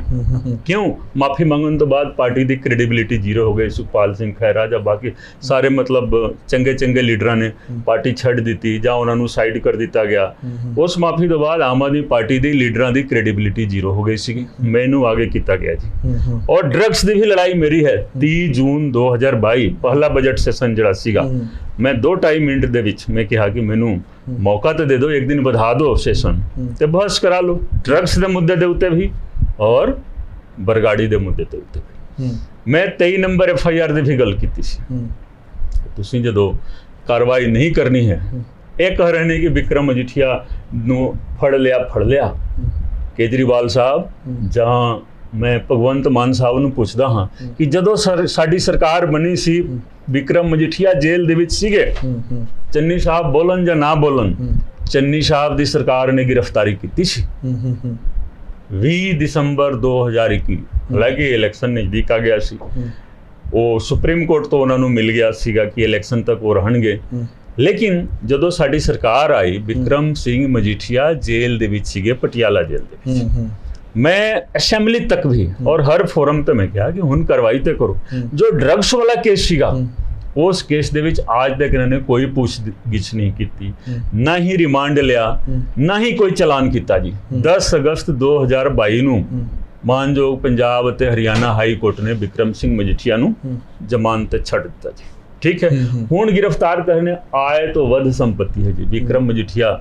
S2: ਕਿਉਂ? ਮਾਫੀ ਮੰਗਣ ਤੋਂ ਬਾਅਦ ਪਾਰਟੀ ਦੀ ਕ੍ਰੈਡੀਬਿਲਿਟੀ ਜ਼ੀਰੋ ਹੋ ਗਈ। ਸੁਖਪਾਲ ਸਿੰਘ ਖਹਿਰਾ ਜਾਂ ਬਾਕੀ ਸਾਰੇ ਮਤਲਬ ਚੰਗੇ ਚੰਗੇ ਲੀਡਰਾਂ ਨੇ ਪਾਰਟੀ ਛੱਡ ਦਿੱਤੀ ਜਾਂ ਉਹਨਾਂ ਨੂੰ ਸਾਈਡ ਕਰ ਦਿੱਤਾ ਗਿਆ। ਉਸ ਮਾਫੀ ਤੋਂ ਬਾਅਦ ਆਮ ਆਦਮੀ ਪਾਰਟੀ ਦੇ ਲੀਡਰਾਂ ਦੀ ਕ੍ਰੈਡੀਬਿਲਿਟੀ ਜ਼ੀਰੋ ਹੋ ਗਈ ਸੀ ਮੈਨੂੰ ਆਗੇ ਕੀਤਾ ਗਿਆ ਜੀ। ਔਰ ਡਰੱਗਸ ਦੀ ਵੀ ਲੜਾਈ ਮੇਰੀ ਹੈ। 30 ਜੂਨ 2022 ਪਹਿਲਾ ਬਜਟ ਸੈਸ਼ਨ ਜਿਹੜਾ ਸੀਗਾ। ਮੈਂ 2.5 ਮਿੰਟ ਦੇ ਵਿੱਚ ਮੈਂ ਕਿਹਾ ਕਿ ਮੈਨੂੰ ਮੌਕਾ ਤਾਂ ਦੇ ਦਿਓ ਇੱਕ ਦਿਨ ਵਧਾ ਦਿਓ ਸੈਸ਼ਨ। ਤੇ ਬਸ ਕਰਾ ਲਓ। ਡਰੱਗਸ ਦੇ ਮੁੱਦੇ ਦੇ ਉੱਤੇ ਵੀ ਔਰ ਬਰਗਾੜੀ ਦੇ ਮੁੱਦੇ ਦੇ ਉੱਤੇ ਮੈਂ 23 ਨੰਬਰ ਐਫ ਆਈ ਆਰ ਦੀ ਵੀ ਗੱਲ ਕੀਤੀ ਸੀ। ਤੁਸੀਂ ਜਦੋਂ ਕਾਰਵਾਈ ਨਹੀਂ ਕਰਨੀ ਹੈ ਇਹ ਕਹਿ ਰਹੇ ਨੇ ਕਿ ਵਿਕਰਮ ਮਜੀਠੀਆ ਨੂੰ ਫੜ ਲਿਆ ਫੜ ਲਿਆ। ਕੇਜਰੀਵਾਲ ਸਾਹਿਬ ਜਾਂ ਮੈਂ ਭਗਵੰਤ ਮਾਨ ਸਾਹਿਬ ਨੂੰ ਪੁੱਛਦਾ ਹਾਂ ਕਿ ਜਦੋਂ ਸਾਡੀ ਸਰਕਾਰ ਬਣੀ ਸੀ ਵਿਕਰਮ ਮਜੀਠੀਆ ਜੇਲ੍ਹ ਦੇ ਵਿੱਚ ਸੀਗੇ। ਚੰਨੀ ਸਾਹਿਬ ਬੋਲਣ ਜਾਂ ਨਾ ਬੋਲਣ ਚੰਨੀ ਸਾਹਿਬ ਦੀ ਸਰਕਾਰ ਨੇ ਗ੍ਰਿਫਤਾਰੀ ਕੀਤੀ ਸੀ।
S1: ਹੂੰ ਹੂੰ ਹੂੰ।
S2: 20 ਦਸੰਬਰ 2021 ਹਾਲਾਂਕਿ ਇਲੈਕਸ਼ਨ ਨਜ਼ਦੀਕ ਆ ਗਿਆ ਸੀ। ਉਹ ਸੁਪਰੀਮ ਕੋਰਟ ਤੋਂ ਉਹਨਾਂ ਨੂੰ ਮਿਲ ਗਿਆ ਸੀਗਾ ਕਿ ਇਲੈਕਸ਼ਨ ਤੱਕ ਉਹ ਰਹਿਣਗੇ। ਲੇਕਿਨ ਜਦੋਂ ਸਾਡੀ ਸਰਕਾਰ ਆਈ ਵਿਕਰਮ ਸਿੰਘ ਮਜੀਠੀਆ ਜੇਲ੍ਹ ਦੇ ਵਿੱਚ ਸੀਗੇ ਪਟਿਆਲਾ ਜੇਲ੍ਹ ਦੇ ਵਿੱਚ। ਮੈਂ ਅਸੈਂਬਲੀ ਤੱਕ ਵੀ ਔਰ ਹਰ ਫੋਰਮ ਤੇ ਮੈਂ ਕਿਹਾ ਕਿ ਹੁਣ ਕਾਰਵਾਈ ਤੇ ਕਰੋ ਜੋ ਡਰੱਗਸ ਵਾਲਾ ਕੇਸ ਸੀਗਾ ਉਸ ਕੇਸ ਦੇ ਵਿੱਚ ਅੱਜ ਤੱਕ ਇਹਨਾਂ ਨੇ ਕੋਈ ਪੁੱਛਗਿੱਛ ਨਹੀਂ ਕੀਤੀ ਨਾ ਹੀ ਰਿਮਾਂਡ ਲਿਆ ਨਾ ਹੀ ਕੋਈ ਚਲਾਨ ਕੀਤਾ ਜੀ 10 ਅਗਸਤ 2022 ਨੂੰ ਮਾਨਯੋਗ ਪੰਜਾਬ ਅਤੇ ਹਰਿਆਣਾ ਹਾਈ ਕੋਰਟ ਨੇ ਵਿਕਰਮ ਸਿੰਘ ਮਜੀਠੀਆ ਨੂੰ ਜ਼ਮਾਨਤ ਤੇ ਛੱਡ ਦਿੱਤਾ ਜੀ ਠੀਕ ਹੈ ਹੁਣ ਗ੍ਰਿਫਤਾਰ ਕਰਨੇ ਆਏ ਤੋਂ ਵੱਧ ਸੰਪਤੀ ਹੈ ਜੀ ਵਿਕਰਮ ਮਜੀਠੀਆ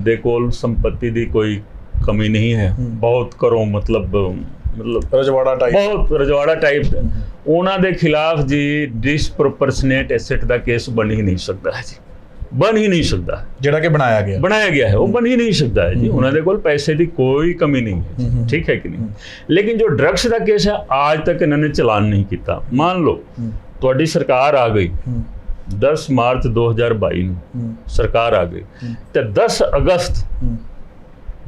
S2: ਦੇ ਕੋਲ ਸੰਪਤੀ ਦੀ ਕੋਈ ਕਮੀ ਨਹੀਂ ਹੈ। ਬਹੁਤ ਕਰੋ ਮਤਲਬ ਮਤਲਬ
S1: ਰਜਵਾੜਾ ਟਾਈਪ
S2: ਬਹੁਤ ਰਜਵਾੜਾ ਟਾਈਪ ਉਹਨਾਂ ਦੇ ਖਿਲਾਫ ਜੀ ਡਿਸਪ੍ਰੋਪੋਰਸ਼ਨੇਟ ਐਸੈਟ ਦਾ ਕੇਸ ਬਣ ਹੀ ਨਹੀਂ ਸਕਦਾ ਹੈ ਜੀ। ਬਣ ਹੀ ਨਹੀਂ ਸਕਦਾ।
S1: ਜਿਹੜਾ ਕਿ ਬਣਾਇਆ ਗਿਆ।
S2: ਬਣਾਇਆ ਗਿਆ ਹੈ। ਉਹ ਬਣ ਹੀ ਨਹੀਂ ਸਕਦਾ ਹੈ ਜੀ। ਉਹਨਾਂ ਦੇ ਕੋਲ ਪੈਸੇ ਦੀ ਕੋਈ ਕਮੀ ਨਹੀਂ ਹੈ। ਠੀਕ ਹੈ ਕਿ ਨਹੀਂ? ਲੇਕਿਨ ਜੋ ਡਰੱਗਸ ਦਾ ਕੇਸ ਹੈ ਅੱਜ ਤੱਕ ਇਹਨਾਂ ਨੇ ਚਲਾਨ ਨਹੀਂ ਕੀਤਾ। ਮੰਨ ਲਓ ਤੁਹਾਡੀ ਸਰਕਾਰ ਆ ਗਈ।
S1: ਹੂੰ।
S2: 10 ਮਾਰਚ 2022 ਨੂੰ ਸਰਕਾਰ ਆ ਗਈ। ਤੇ 10 ਅਗਸਤ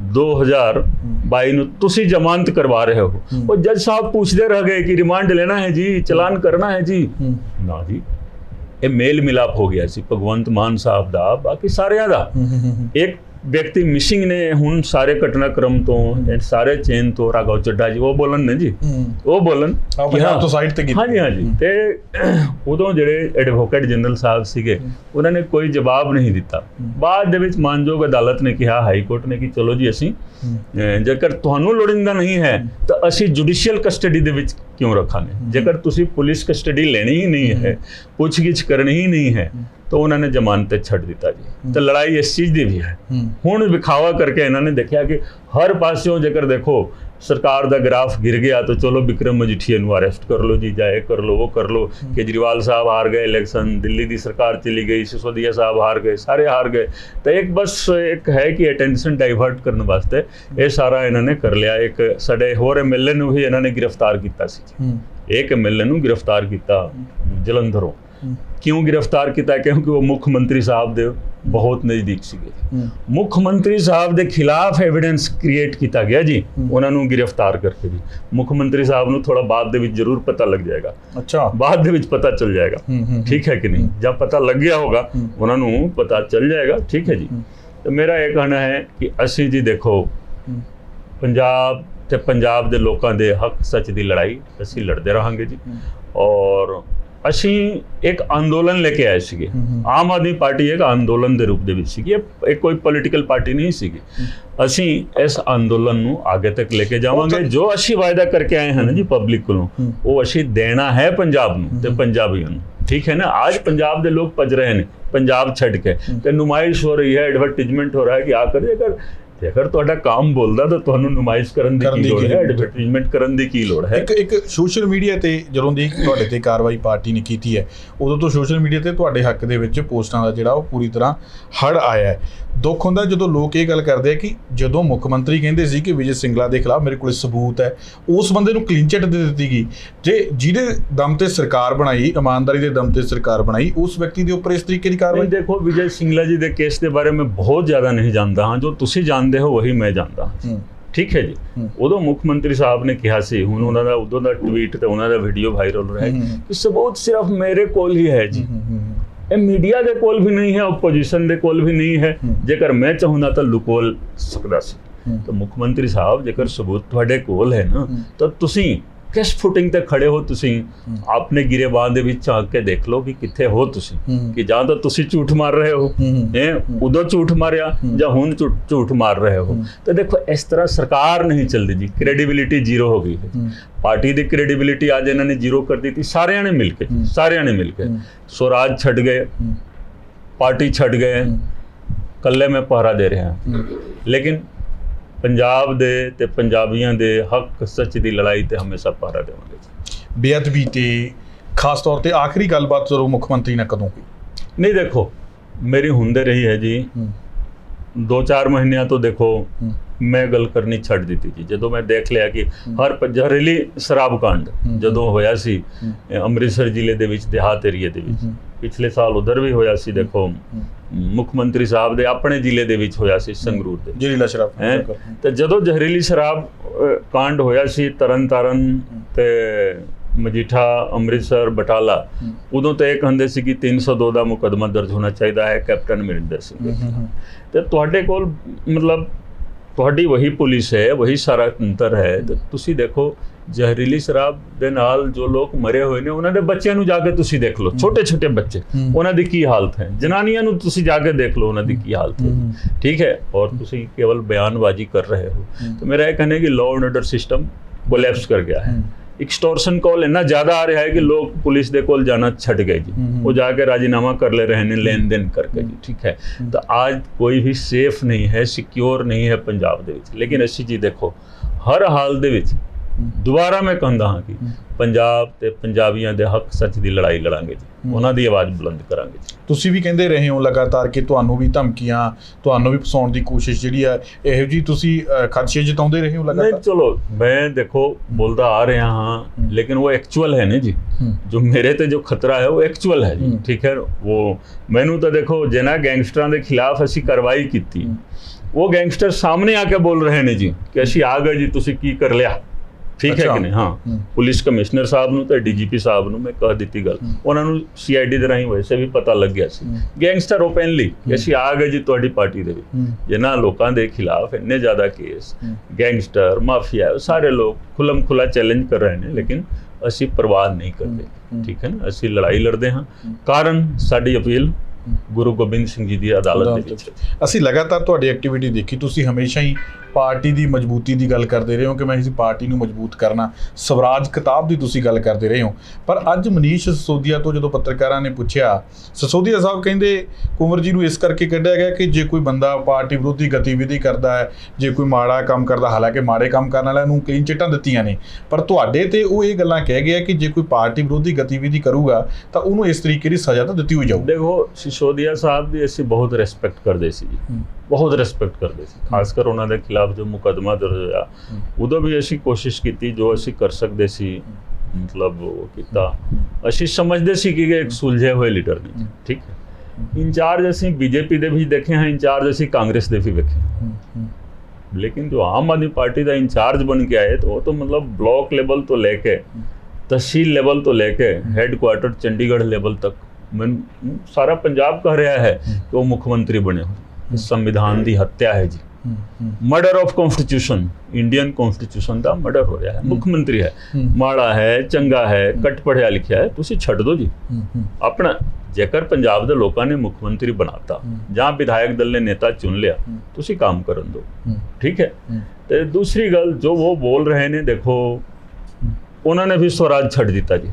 S2: 2022 ਨੂੰ ਤੁਸੀਂ ਜ਼ਮਾਨਤ ਕਰਵਾ ਰਹੇ ਹੋ। ਉਹ ਜੱਜ ਸਾਹਿਬ ਪੁੱਛਦੇ ਰਹਿ ਗਏ ਕਿ ਰਿਮਾਂਡ ਲੈਣਾ ਹੈ ਜੀ ਚਲਾਨ ਕਰਨਾ ਹੈ ਜੀ। ਨਾ ਜੀ ਇਹ ਮੇਲ ਮਿਲਾਪ ਹੋ ਗਿਆ ਸੀ ਭਗਵੰਤ ਮਾਨ ਸਾਹਿਬ ਦਾ ਬਾਕੀ ਸਾਰਿਆਂ ਦਾ। ਇੱਕ ਵਿਅਕਤੀ ਮਿਸਿੰਗ ਨੇ ਹੁਣ ਸਾਰੇ ਘਟਨਾਕ੍ਰਮ ਤੋਂ ਸਾਰੇ ਚੇਨ ਤੋਂ ਰਾਘਵ ਚੱਡਾ ਜੀ ਉਹ ਬੋਲਣ ਨੇ ਜੀ? ਉਹ ਬੋਲਣ?
S1: ਪੰਜਾਬ ਤੋਂ ਸਾਈਡ ਤੇ ਕੀਤੀ।
S2: ਹਾਂਜੀ ਹਾਂਜੀ। ਤੇ ਉਦੋਂ ਜਿਹੜੇ ਐਡਵੋਕੇਟ ਜਨਰਲ ਸਾਹਿਬ ਸੀਗੇ ਉਹਨਾਂ ਨੇ ਕੋਈ ਜਵਾਬ ਨਹੀਂ ਦਿੱਤਾ। ਬਾਅਦ ਦੇ ਵਿੱਚ ਮਾਨਯੋਗ ਅਦਾਲਤ ਨੇ ਕਿਹਾ ਹਾਈ ਕੋਰਟ ਨੇ ਕਿ ਚਲੋ ਜੀ ਅਸੀਂ ਜੇਕਰ ਤੁਹਾਨੂੰ ਲੋੜਿੰਦਾ ਨਹੀਂ ਹੈ ਤਾਂ ਅਸੀਂ ਜੁਡੀਸ਼ੀਅਲ ਕਸਟਡੀ ਦੇ ਵਿੱਚ ਕਿਉਂ ਰੱਖਾਂਗੇ ਜੇਕਰ ਤੁਸੀਂ ਪੁਲਿਸ ਕਸਟਡੀ ਲੈਣੀ ਹੀ ਨਹੀਂ ਹੈ ਪੁੱਛਗਿੱਛ ਕਰਨੀ ਹੀ ਨਹੀਂ ਹੈ ਤਾਂ ਉਹਨਾਂ ਨੇ ਜ਼ਮਾਨਤ ਤੇ ਛੱਡ ਦਿੱਤਾ ਜੀ। ਤਾਂ ਲੜਾਈ ਇਸ ਚੀਜ਼ ਦੀ ਵੀ ਹੈ।
S1: ਹੂੰ।
S2: ਹੁਣ ਵਿਖਾਵਾ ਕਰਕੇ ਇਹਨਾਂ ਨੇ ਦੇਖਿਆ ਕਿ ਹਰ ਪਾਸਿਓਂ ਜੇਕਰ ਦੇਖੋ ਸਰਕਾਰ ਦਾ ਗ੍ਰਾਫ ਗਿਰ ਗਿਆ ਤਾਂ ਚਲੋ ਵਿਕਰਮ ਮਜੀਠੀਆ ਨੂੰ ਅਰੈਸਟ ਕਰ ਲਓ ਜੀ ਜਾਂ ਇਹ ਕਰ ਲਓ ਉਹ ਕਰ ਲਓ। ਕੇਜਰੀਵਾਲ ਸਾਹਿਬ ਹਾਰ ਗਏ ਇਲੈਕਸ਼ਨ ਦਿੱਲੀ ਦੀ ਸਰਕਾਰ ਚਲੀ ਗਈ ਸਿਸੋਦੀਆ ਸਾਹਿਬ ਹਾਰ ਗਏ ਸਾਰੇ ਹਾਰ ਗਏ। ਤਾਂ ਇੱਕ ਬਸ ਇੱਕ ਹੈ ਕਿ ਅਟੈਂਸ਼ਨ ਡਾਈਵਰਟ ਕਰਨ ਵਾਸਤੇ ਇਹ ਸਾਰਾ ਇਹਨਾਂ ਨੇ ਕਰ ਲਿਆ। ਇੱਕ ਸਾਡੇ ਹੋਰ ਐਮਐਲਏ ਨੂੰ ਵੀ ਇਹਨਾਂ ਨੇ ਗ੍ਰਿਫਤਾਰ ਕੀਤਾ ਸੀ। ਇੱਕ ਐਮਐਲਏ ਨੂੰ ਗ੍ਰਿਫਤਾਰ ਕੀਤਾ ਜਲੰਧਰੋਂ। ਕਿਉਂ ਗ੍ਰਿਫਤਾਰ ਕੀਤਾ? ਕਿਉਂਕਿ ਉਹ ਮੁੱਖ ਮੰਤਰੀ ਸਾਹਿਬ ਦੇ ਬਹੁਤ ਨਜ਼ਦੀਕ ਸੀਗੇ। ਮੁੱਖ ਮੰਤਰੀ ਸਾਹਿਬ ਦੇ ਖਿਲਾਫ ਐਵੀਡੈਂਸ ਕ੍ਰੀਏਟ ਕੀਤਾ ਗਿਆ ਜੀ। ਉਹਨਾਂ ਨੂੰ ਗ੍ਰਿਫਤਾਰ ਕਰਕੇ ਵੀ ਮੁੱਖ ਮੰਤਰੀ ਸਾਹਿਬ ਨੂੰ ਥੋੜਾ ਬਾਅਦ ਦੇ ਵਿੱਚ ਜ਼ਰੂਰ ਪਤਾ ਲੱਗ ਜਾਏਗਾ।
S1: ਅੱਛਾ।
S2: ਬਾਅਦ ਦੇ ਵਿੱਚ ਪਤਾ ਚੱਲ ਜਾਏਗਾ। ਠੀਕ ਹੈ ਕਿ ਨਹੀਂ? ਜਦ ਪਤਾ ਲੱਗ ਗਿਆ ਹੋਗਾ ਉਹਨਾਂ ਨੂੰ ਪਤਾ ਚੱਲ ਜਾਏਗਾ। ਠੀਕ ਹੈ ਜੀ। ਤੇ ਮੇਰਾ ਇਹ ਕਹਿਣਾ ਹੈ ਕਿ ਅਸੀਂ ਜੀ ਦੇਖੋ ਪੰਜਾਬ ਤੇ ਪੰਜਾਬ ਦੇ ਲੋਕਾਂ ਦੇ ਹੱਕ ਸੱਚ ਦੀ ਲੜਾਈ ਅਸੀਂ ਲੜਦੇ ਰਹਾਂਗੇ ਜੀ। ਔਰ ਅਸੀਂ ਇੱਕ ਅੰਦੋਲਨ ਲੈ ਕੇ ਆਏ ਸੀਗੇ। ਆਮ ਆਦਮੀ ਪਾਰਟੀ ਇੱਕ ਅੰਦੋਲਨ ਦੇ ਰੂਪ ਦੇ ਵਿੱਚ ਸੀਗੀ। ਇਹ ਕੋਈ ਪੋਲੀਟੀਕਲ ਪਾਰਟੀ ਨਹੀਂ ਸੀਗੀ। ਅਸੀਂ ਇਸ ਅੰਦੋਲਨ ਨੂੰ ਅੱਗੇ ਤੱਕ ਲੈ ਕੇ ਜਾਵਾਂਗੇ। ਜੋ ਅਸੀਂ ਵਾਅਦਾ ਕਰਕੇ ਆਏ ਹਾਂ ਨਾ ਜੀ ਪਬਲਿਕ ਕੋਲੋਂ ਉਹ ਅਸੀਂ ਦੇਣਾ ਹੈ ਪੰਜਾਬ ਨੂੰ ਤੇ ਪੰਜਾਬੀਆਂ ਨੂੰ। ਠੀਕ ਹੈ ਨਾ? ਅੱਜ ਪੰਜਾਬ ਦੇ ਲੋਕ ਭੱਜ ਰਹੇ ਨੇ। ਪੰਜਾਬ ਛੱਡ ਕੇ। ਤੇ ਨੁਮਾਇਸ਼ ਹੋ ਰਹੀ ਹੈ ਐਡਵਰਟਾਈਜ਼ਮੈਂਟ ਹੋ ਰਹਾ ਹੈ ਕਿ ਆ ਕਰ ਜੇਕਰ ਜੇਕਰ ਤੁਹਾਡਾ ਕੰਮ ਬੋਲਦਾ ਤਾਂ ਤੁਹਾਨੂੰ ਨੁਮਾਇਸ਼ ਕਰਨ ਦੀ ਕੀ ਲੋੜ ਹੈ। ਐਡਵਰਟਾਈਜ਼ਮੈਂਟ ਕਰਨ ਦੀ ਕੀ ਲੋੜ ਹੈ?
S1: ਇੱਕ ਇੱਕ ਸੋਸ਼ਲ ਮੀਡੀਆ ਤੇ ਜਦੋਂ ਦੀ ਤੁਹਾਡੇ ਤੇ ਕਾਰਵਾਈ ਪਾਰਟੀ ਨੇ ਕੀਤੀ ਹੈ ਉਦੋਂ ਤੋਂ ਸੋਸ਼ਲ ਮੀਡੀਆ ਤੇ ਤੁਹਾਡੇ ਹੱਕ ਦੇ ਵਿੱਚ ਪੋਸਟਾਂ ਦਾ ਜਿਹੜਾ ਉਹ ਪੂਰੀ ਤਰ੍ਹਾਂ ਹੜ ਆਇਆ ਹੈ। ਦੁੱਖ ਹੁੰਦਾ ਜਦੋਂ ਲੋਕ ਇਹ ਗੱਲ ਕਰਦੇ ਆ ਕਿ ਜਦੋਂ ਮੁੱਖ ਮੰਤਰੀ ਕਹਿੰਦੇ ਸੀ ਕਿ ਵਿਜੇ ਸਿੰਗਲਾ ਦੇ ਖਿਲਾਫ ਮੇਰੇ ਕੋਲ ਸਬੂਤ ਹੈ ਉਸ ਬੰਦੇ ਨੂੰ ਕਲੀਨ ਚਿੱਟ ਦੇ ਦਿੱਤੀ ਗਈ। ਜੇ ਜਿਹਦੇ ਦਮ ਤੇ ਸਰਕਾਰ ਬਣਾਈ ਇਮਾਨਦਾਰੀ ਦੇ ਦਮ ਤੇ ਸਰਕਾਰ ਬਣਾਈ ਉਸ ਵਿਅਕਤੀ ਦੇ ਉੱਪਰ ਇਸ ਤਰੀਕੇ ਦੀ ਕਾਰਵਾਈ?
S2: ਦੇਖੋ ਵਿਜੇ ਸਿੰਗਲਾ ਜੀ ਦੇ ਕੇਸ ਦੇ ਬਾਰੇ ਮੈਂ ਬਹੁਤ ਜ਼ਿਆਦਾ ਨਹੀਂ ਜਾਣਦਾ। ਹਾਂ ਜੋ ਤੁਸੀਂ ਜਾਣਦੇ ਹੋ ਵਹੀ ਮੈਂ ਹੂੰ, ਠੀਕ ਹੈ ਜੀ। ਉਦੋਂ ਮੁੱਖ ਮੰਤਰੀ ਸਾਹਿਬ ਨੇ ਕਿਹਾ ਸੀ ਹੁਣ ਉਹਨਾਂ ਦਾ ਉਦੋਂ ਦਾ ਟਵੀਟ ਤੇ ਉਹਨਾਂ ਦਾ ਵੀਡੀਓ ਵਾਇਰਲ ਹੋ ਰਿਹਾ। ਕਿ ਸਬੂਤ ਸਿਰਫ ਮੇਰੇ ਕੋਲ ਹੀ ਹੈ ਜੀ ਇਹ ਮੀਡੀਆ ਦੇ ਕੋਲ ਵੀ ਨਹੀਂ ਹੈ ਆਪੋਜੀਸ਼ਨ ਦੇ ਕੋਲ ਵੀ ਨਹੀਂ ਹੈ। ਜੇਕਰ ਮੈਂ ਚਾਹੁੰਦਾ ਤਾਂ ਲੁਕੋਲ ਸਕਦਾ ਸੀ। ਤਾਂ ਮੁੱਖ ਮੰਤਰੀ ਸਾਹਿਬ ਜੇਕਰ ਸਬੂਤ ਤੁਹਾਡੇ ਕੋਲ ਹੈ ਨਾ। ਤਾਂ ਤੁਸੀਂ ਕਿਸ ਫੁਟਿੰਗ ਤੇ ਖੜੇ ਹੋ ਤੁਸੀਂ। ਆਪਣੇ ਗਿਰੇਬਾਨ ਦੇ ਵਿੱਚ ਝਾਂਕ ਕੇ ਦੇਖ ਲਓ ਕਿ ਕਿੱਥੇ ਹੋ ਤੁਸੀਂ। ਕਿ ਜਾਂ ਤਾਂ ਤੁਸੀਂ ਝੂਠ ਮਾਰ ਰਹੇ ਹੋ। ਇਹ ਉਦੋਂ ਝੂਠ ਮਾਰਿਆ। ਜਾਂ ਹੁਣ ਝੂਠ- ਮਾਰ ਰਹੇ ਹੋ। ਤਾਂ ਦੇਖੋ ਇਸ ਤਰ੍ਹਾਂ ਸਰਕਾਰ ਨਹੀਂ ਚੱਲਦੀ ਜੀ ਕ੍ਰੈਡੀਬਿਲਿਟੀ ਜ਼ੀਰੋ ਹੋ ਗਈ ਹੈ। ਪਾਰਟੀ ਦੀ ਕ੍ਰੈਡੀਬਿਲਿਟੀ ਅੱਜ ਇਹਨਾਂ ਨੇ ਜ਼ੀਰੋ ਕਰ ਦਿੱਤੀ ਸਾਰਿਆਂ ਨੇ ਮਿਲ ਕੇ। ਸਾਰਿਆਂ ਨੇ ਮਿਲ ਕੇ। ਸਵਰਾਜ ਛੱਡ ਗਏ। ਪਾਰਟੀ ਛੱਡ ਗਏ। ਕੱਲੇ ਮੈਂ ਪਹਿਰਾ ਦੇ ਰਿਹਾ
S1: ਹੂੰ।
S2: ਲੇਕਿਨ ਪੰਜਾਬ ਦੇ ਤੇ ਪੰਜਾਬੀਆਂ ਦੇ ਹੱਕ ਸੱਚ ਦੀ ਲੜਾਈ ਤੇ ਹਮੇਸ਼ਾ ਪਹਿਰਾ ਦੇਵਾਂਗੇ।
S1: ਬੇਅਦਬੀ ਤੇ ਖਾਸ ਤੌਰ ਤੇ ਆਖਰੀ ਗੱਲਬਾਤ ਜ਼ਰੂਰ ਮੁੱਖ ਮੰਤਰੀ ਨਾਲ ਕਦੋਂ ਹੋਈ
S2: ਨਹੀਂ ਦੇਖੋ ਮੇਰੀ ਹੁੰਦੇ ਰਹੀ ਹੈ ਜੀ
S1: ਹੂੰ,
S2: 2-4 ਮਹੀਨਿਆਂ ਤੋਂ ਦੇਖੋ ਮੈਂ ਗੱਲ ਕਰਨੀ ਛੱਡ ਦਿੱਤੀ ਜੀ ਜਦੋਂ ਮੈਂ ਦੇਖ ਲਿਆ ਕਿ। ਹਰ ਜ਼ਹਿਰੀਲੀ ਸ਼ਰਾਬ ਕਾਂਡ। ਜਦੋਂ ਹੋਇਆ ਸੀ ਅੰਮ੍ਰਿਤਸਰ ਜ਼ਿਲ੍ਹੇ ਦੇ ਵਿੱਚ ਦਿਹਾਤ ਏਰੀਏ ਦੇ ਵਿੱਚ। ਪਿਛਲੇ ਸਾਲ ਉਧਰ ਵੀ ਹੋਇਆ ਸੀ ਦੇਖੋ। ਮੁੱਖ ਮੰਤਰੀ ਸਾਹਿਬ ਦੇ ਆਪਣੇ ਜ਼ਿਲ੍ਹੇ ਦੇ ਵਿੱਚ ਹੋਇਆ ਸੀ ਸੰਗਰੂਰ ਦੇ।
S1: ਜ਼ਹਿਰੀਲਾ ਸ਼ਰਾਬ
S2: ਤੇ ਜਦੋਂ ਜ਼ਹਿਰੀਲੀ ਸ਼ਰਾਬ ਕਾਂਡ ਹੋਇਆ ਸੀ ਤਰਨਤਾਰਨ ਤੇ ਮਜੀਠਾ ਅੰਮ੍ਰਿਤਸਰ ਬਟਾਲਾ। ਉਦੋਂ ਤੇ ਇਹ ਕਹਿੰਦੇ ਸੀ ਕਿ 302 ਦਾ ਮੁਕੱਦਮਾ ਦਰਜ ਹੋਣਾ ਚਾਹੀਦਾ ਹੈ ਕੈਪਟਨ ਅਮਰਿੰਦਰ ਸਿੰਘ। ਤੇ ਤੁਹਾਡੇ ਕੋਲ ਮਤਲਬ ਤੁਹਾਡੀ ਵਹੀ ਪੁਲਿਸ ਹੈ ਵਹੀ ਸਾਰਾ ਤੰਤਰ ਹੈ। ਤੁਸੀਂ ਦੇਖੋ ਜ਼ਹਿਰੀਲੀ ਸ਼ਰਾਬ ਦੇ ਨਾਲ ਜੋ ਲੋਕ ਮਰੇ ਹੋਏ ਨੇ ਉਹਨਾਂ ਦੇ ਬੱਚਿਆਂ ਨੂੰ ਜਾ ਕੇ ਤੁਸੀਂ ਦੇਖ ਲਓ ਛੋਟੇ ਛੋਟੇ ਬੱਚੇ। ਉਹਨਾਂ ਦੀ ਕੀ ਹਾਲਤ ਹੈ? ਜਨਾਨੀਆਂ ਨੂੰ ਤੁਸੀਂ ਜਾ ਕੇ ਦੇਖ ਲਓ ਉਹਨਾਂ ਦੀ ਕੀ ਹਾਲਤ ਹੈ। ਠੀਕ ਹੈ? ਔਰ ਤੁਸੀਂ ਕੇਵਲ ਬਿਆਨਬਾਜ਼ੀ ਕਰ ਰਹੇ ਹੋ। ਤਾਂ ਮੇਰਾ ਇਹ ਕਹਿਣਾ ਕਿ law and order system collapse ਕਰ ਗਿਆ
S1: ਹੈ।
S2: ਐਕਸਟੋਰਸ਼ਨ ਕਾਲ ਇੰਨਾ ਜ਼ਿਆਦਾ ਆ ਰਿਹਾ ਹੈ ਕਿ ਲੋਕ ਪੁਲਿਸ ਦੇ ਕੋਲ ਜਾਣਾ ਛੱਡ ਗਏ ਜੀ।
S1: ਉਹ
S2: ਜਾ ਕੇ ਰਾਜੀਨਾਮਾ ਕਰ ਲੈ ਰਹੇ ਨੇ ਲੈਣ ਦੇਣ ਕਰਕੇ ਜੀ ਠੀਕ ਹੈ। ਤਾਂ ਅੱਜ ਕੋਈ ਵੀ ਸੇਫ ਨਹੀਂ ਹੈ ਸਿਕਿਉਰ ਨਹੀਂ ਹੈ ਪੰਜਾਬ ਦੇ ਵਿੱਚ। ਲੇਕਿਨ ਅਸੀਂ ਜੀ ਦੇਖੋ ਹਰ ਹਾਲ ਦੇ ਵਿੱਚ ਦੁਬਾਰਾ ਮੈਂ ਕਹਿੰਦਾ ਹਾਂ ਕਿ ਪੰਜਾਬ ਤੇ ਪੰਜਾਬੀਆਂ ਦੇ ਹੱਕ ਸੱਚ ਦੀ ਲੜਾਈ ਲੜਾਂਗੇ ਜੀ। ਉਹਨਾਂ ਦੀ ਆਵਾਜ਼ ਬੁਲੰਦ ਕਰਾਂਗੇ ਜੀ।
S1: ਤੁਸੀਂ ਵੀ ਕਹਿੰਦੇ ਰਹੇ ਹੋ ਲਗਾਤਾਰ ਕਿ ਤੁਹਾਨੂੰ ਵੀ ਧਮਕੀਆਂ ਤੁਹਾਨੂੰ ਵੀ ਫਸਾਉਣ ਦੀ ਕੋਸ਼ਿਸ਼ ਜਿਹੜੀ ਹੈ ਇਹੋ ਜੀ ਤੁਸੀਂ ਖਦਸ਼ੇ ਜਤਾਉਂਦੇ ਰਹੇ ਹੋ
S2: ਨਹੀਂ
S1: ਲਗਾਤਾਰ
S2: ਚਲੋ ਮੈਂ ਦੇਖੋ ਬੋਲਦਾ ਆ ਰਿਹਾ ਹਾਂ ਲੇਕਿਨ ਉਹ ਐਕਚੁਅਲ ਹੈ ਨਾ ਜੀ। ਜੋ ਮੇਰੇ ਤੇ ਜੋ ਖਤਰਾ ਹੈ ਉਹ ਐਕਚੁਅਲ ਹੈ ਜੀ। ਠੀਕ ਹੈ ਉਹ ਮੈਨੂੰ ਤਾਂ ਦੇਖੋ ਜਿਨ੍ਹਾਂ ਗੈਂਗਸਟਰਾਂ ਦੇ ਖਿਲਾਫ ਅਸੀਂ ਕਾਰਵਾਈ ਕੀਤੀ ਉਹ ਗੈਂਗਸਟਰ ਸਾਹਮਣੇ ਆ ਕੇ ਬੋਲ ਰਹੇ ਨੇ ਜੀ ਕਿ ਅਸੀਂ ਆ ਗਏ ਜੀ ਤੁਸੀਂ ਕੀ ਕਰ ਲਿਆ? ਠੀਕ ਹੈ। ਕਿ ਨਹੀਂ? ਹਾਂ। ਪੁਲਿਸ ਕਮਿਸ਼ਨਰ ਸਾਹਿਬ ਨੂੰ ਤੇ ਡੀਜੀਪੀ ਸਾਹਿਬ ਨੂੰ ਮੈਂ ਕਹਿ ਦਿੱਤੀ ਗੱਲ। ਉਹਨਾਂ ਨੂੰ ਸੀਆਈਡੀ ਦੇ ਰਾਹੀਂ ਵੈਸੇ ਵੀ ਪਤਾ ਲੱਗ ਗਿਆ ਸੀ। ਗੈਂਗਸਟਰ ਓਪਨਲੀ ਅਸੀਂ ਆ ਗਏ ਜੀ ਤੁਹਾਡੀ ਪਾਰਟੀ ਦੇ ਵਿੱਚ। ਜਿਨ੍ਹਾਂ ਲੋਕਾਂ ਦੇ ਖਿਲਾਫ ਇੰਨੇ ਜ਼ਿਆਦਾ ਕੇਸ। ਗੈਂਗਸਟਰ ਮਾਫੀਆ ਸਾਰੇ ਲੋਕ ਖੁੱਲਮ ਖੁੱਲਾ ਚੈਲੰਜ ਕਰ ਰਹੇ ਨੇ ਲੇਕਿਨ ਅਸੀਂ ਪਰਵਾਹ ਨਹੀਂ ਕਰਦੇ। ਠੀਕ ਹੈ ਨਾ? ਅਸੀਂ ਲੜਾਈ ਲੜਦੇ ਹਾਂ। ਕਾਰਨ ਸਾਡੀ ਅਪੀਲ ਗੁਰੂ ਗੋਬਿੰਦ ਸਿੰਘ ਜੀ ਦੀ ਅਦਾਲਤ ਦੇ ਵਿੱਚ
S1: ਅਸੀਂ ਲਗਾਤਾਰ ਤੁਹਾਡੀ ਐਕਟੀਵਿਟੀ ਦੇਖੀ। ਤੁਸੀਂ ਹਮੇਸ਼ਾ ਹੀ ਪਾਰਟੀ ਦੀ ਮਜ਼ਬੂਤੀ ਦੀ ਗੱਲ ਕਰਦੇ ਰਹੇ ਹੋ ਕਿ ਮੈਂ ਇਸ ਪਾਰਟੀ ਨੂੰ ਮਜ਼ਬੂਤ ਕਰਨਾ ਸਵਰਾਜ ਕਿਤਾਬ ਦੀ ਤੁਸੀਂ ਗੱਲ ਕਰਦੇ ਰਹੇ ਹੋ। ਪਰ ਅੱਜ ਮਨੀਸ਼ ਸਸੋਦੀਆ ਤੋਂ ਜਦੋਂ ਪੱਤਰਕਾਰਾਂ ਨੇ ਪੁੱਛਿਆ ਸਸੋਦੀਆ ਸਾਹਿਬ ਕਹਿੰਦੇ ਕੁੰਵਰ ਜੀ ਨੂੰ ਇਸ ਕਰਕੇ ਕੱਢਿਆ ਗਿਆ ਕਿ ਜੇ ਕੋਈ ਬੰਦਾ ਪਾਰਟੀ ਵਿਰੋਧੀ ਗਤੀਵਿਧੀ ਕਰਦਾ ਹੈ ਜੇ ਕੋਈ ਮਾੜਾ ਕੰਮ ਕਰਦਾ ਹਾਲਾਂਕਿ ਮਾੜੇ ਕੰਮ ਕਰਨ ਵਾਲਿਆਂ ਨੂੰ ਕਲੀਨ ਚਿੱਟਾਂ ਦਿੱਤੀਆਂ ਨੇ ਪਰ ਤੁਹਾਡੇ ਤੇ ਉਹ ਇਹ ਗੱਲਾਂ ਕਹਿ ਗਿਆ ਕਿ ਜੇ ਕੋਈ ਪਾਰਟੀ ਵਿਰੋਧੀ ਗਤੀਵਿਧੀ ਕਰੂਗਾ ਤਾਂ ਉਹਨੂੰ ਇਸ ਤਰੀਕੇ ਦੀ ਸਜ਼ਾ ਤਾਂ ਦਿੱਤੀ ਹੋਈ ਜਾਊ।
S2: ਦੇਖੋ ਸਿਸੋਦੀਆ ਸਾਹਿਬ ਦੀ ਅਸੀਂ ਬਹੁਤ ਰਿਸਪੈਕਟ ਕਰਦੇ ਸੀ ਜੀ। ਬਹੁਤ ਰਿਸਪੈਕਟ ਕਰਦੇ ਸੀ। ਖਾਸ ਕਰ ਉਹਨਾਂ ਦੇ ਖਿਲਾਫ ਜੋ ਮੁਕਦਮਾ ਦਰਜ ਹੋਇਆ, ਉਦੋਂ ਵੀ ਅਸੀਂ ਕੋਸ਼ਿਸ਼ ਕੀਤੀ, ਜੋ ਅਸੀਂ ਕਰ ਸਕਦੇ ਸੀ, ਮਤਲਬ ਉਹ ਕੀਤਾ। ਅਸੀਂ ਸਮਝਦੇ ਸੀ ਕਿ ਇੱਕ ਸੁਲਝੇ ਹੋਏ ਲੀਡਰ ਨੇ। ਠੀਕ ਹੈ। ਇੰਚਾਰਜ ਅਸੀਂ ਬੀਜੇਪੀ ਦੇ ਵੀ ਦੇਖੇ ਹਾਂ, ਇੰਚਾਰਜ ਅਸੀਂ ਕਾਂਗਰਸ ਦੇ ਵੀ ਵੇਖੇ
S1: ਲੇਕਿਨ ਜੋ
S2: ਆਮ ਆਦਮੀ ਪਾਰਟੀ ਦਾ ਇੰਚਾਰਜ ਬਣ ਕੇ ਆਏ, ਤਾਂ ਉਹ ਤਾਂ ਮਤਲਬ ਬਲਾਕ ਲੈਵਲ ਤੋਂ ਲੈ ਕੇ, ਤਹਿਸੀਲ ਲੈਵਲ ਤੋਂ ਲੈ ਕੇ ਹੈੱਡ ਕੁਆਟਰ ਚੰਡੀਗੜ੍ਹ ਲੈਵਲ ਤੱਕ। ਮੈਂ ਸਾਰਾ ਪੰਜਾਬ ਕਹ ਰਿਹਾ ਹੈ ਕਿ ਉਹ ਮੁੱਖ ਮੰਤਰੀ ਬਣੇ ਹੋਏ। ਸੰਵਿਧਾਨ ਦੀ ਹੱਤਿਆ
S1: ਹੈ ਜੀ।
S2: Murder of constitution Indian constitution the murder ਹੋ ਰਿਹਾ ਹੈ। ਮੁੱਖ ਮੰਤਰੀ ਹੈ। ਮਾੜਾ ਹੈ ਚੰਗਾ ਹੈ ਕੱਟ ਪੜਿਆ ਲਿਖਿਆ ਹੈ ਤੁਸੀਂ ਛੱਡ ਦਿਓ ਜੀ। ਆਪਣਾ ਜੇਕਰ ਪੰਜਾਬ ਦੇ ਲੋਕਾਂ ਨੇ ਮੁੱਖ ਮੰਤਰੀ ਬਣਾਤਾ ਜਾਂ ਵਿਧਾਇਕ ਦਲ ਨੇ ਨੇਤਾ ਚੁਣ ਲਿਆ ਤੁਸੀਂ ਕੰਮ ਕਰਨ ਦਿਓ। ਠੀਕ ਹੈ? ਤੇ ਦੂਸਰੀ ਗੱਲ ਜੋ ਉਹ ਬੋਲ ਰਹੇ ਨੇ ਦੇਖੋ ਉਹਨਾਂ ਨੇ ਵੀ ਸਵਰਾਜ ਛੱਡ ਦਿੱਤਾ ਜੀ।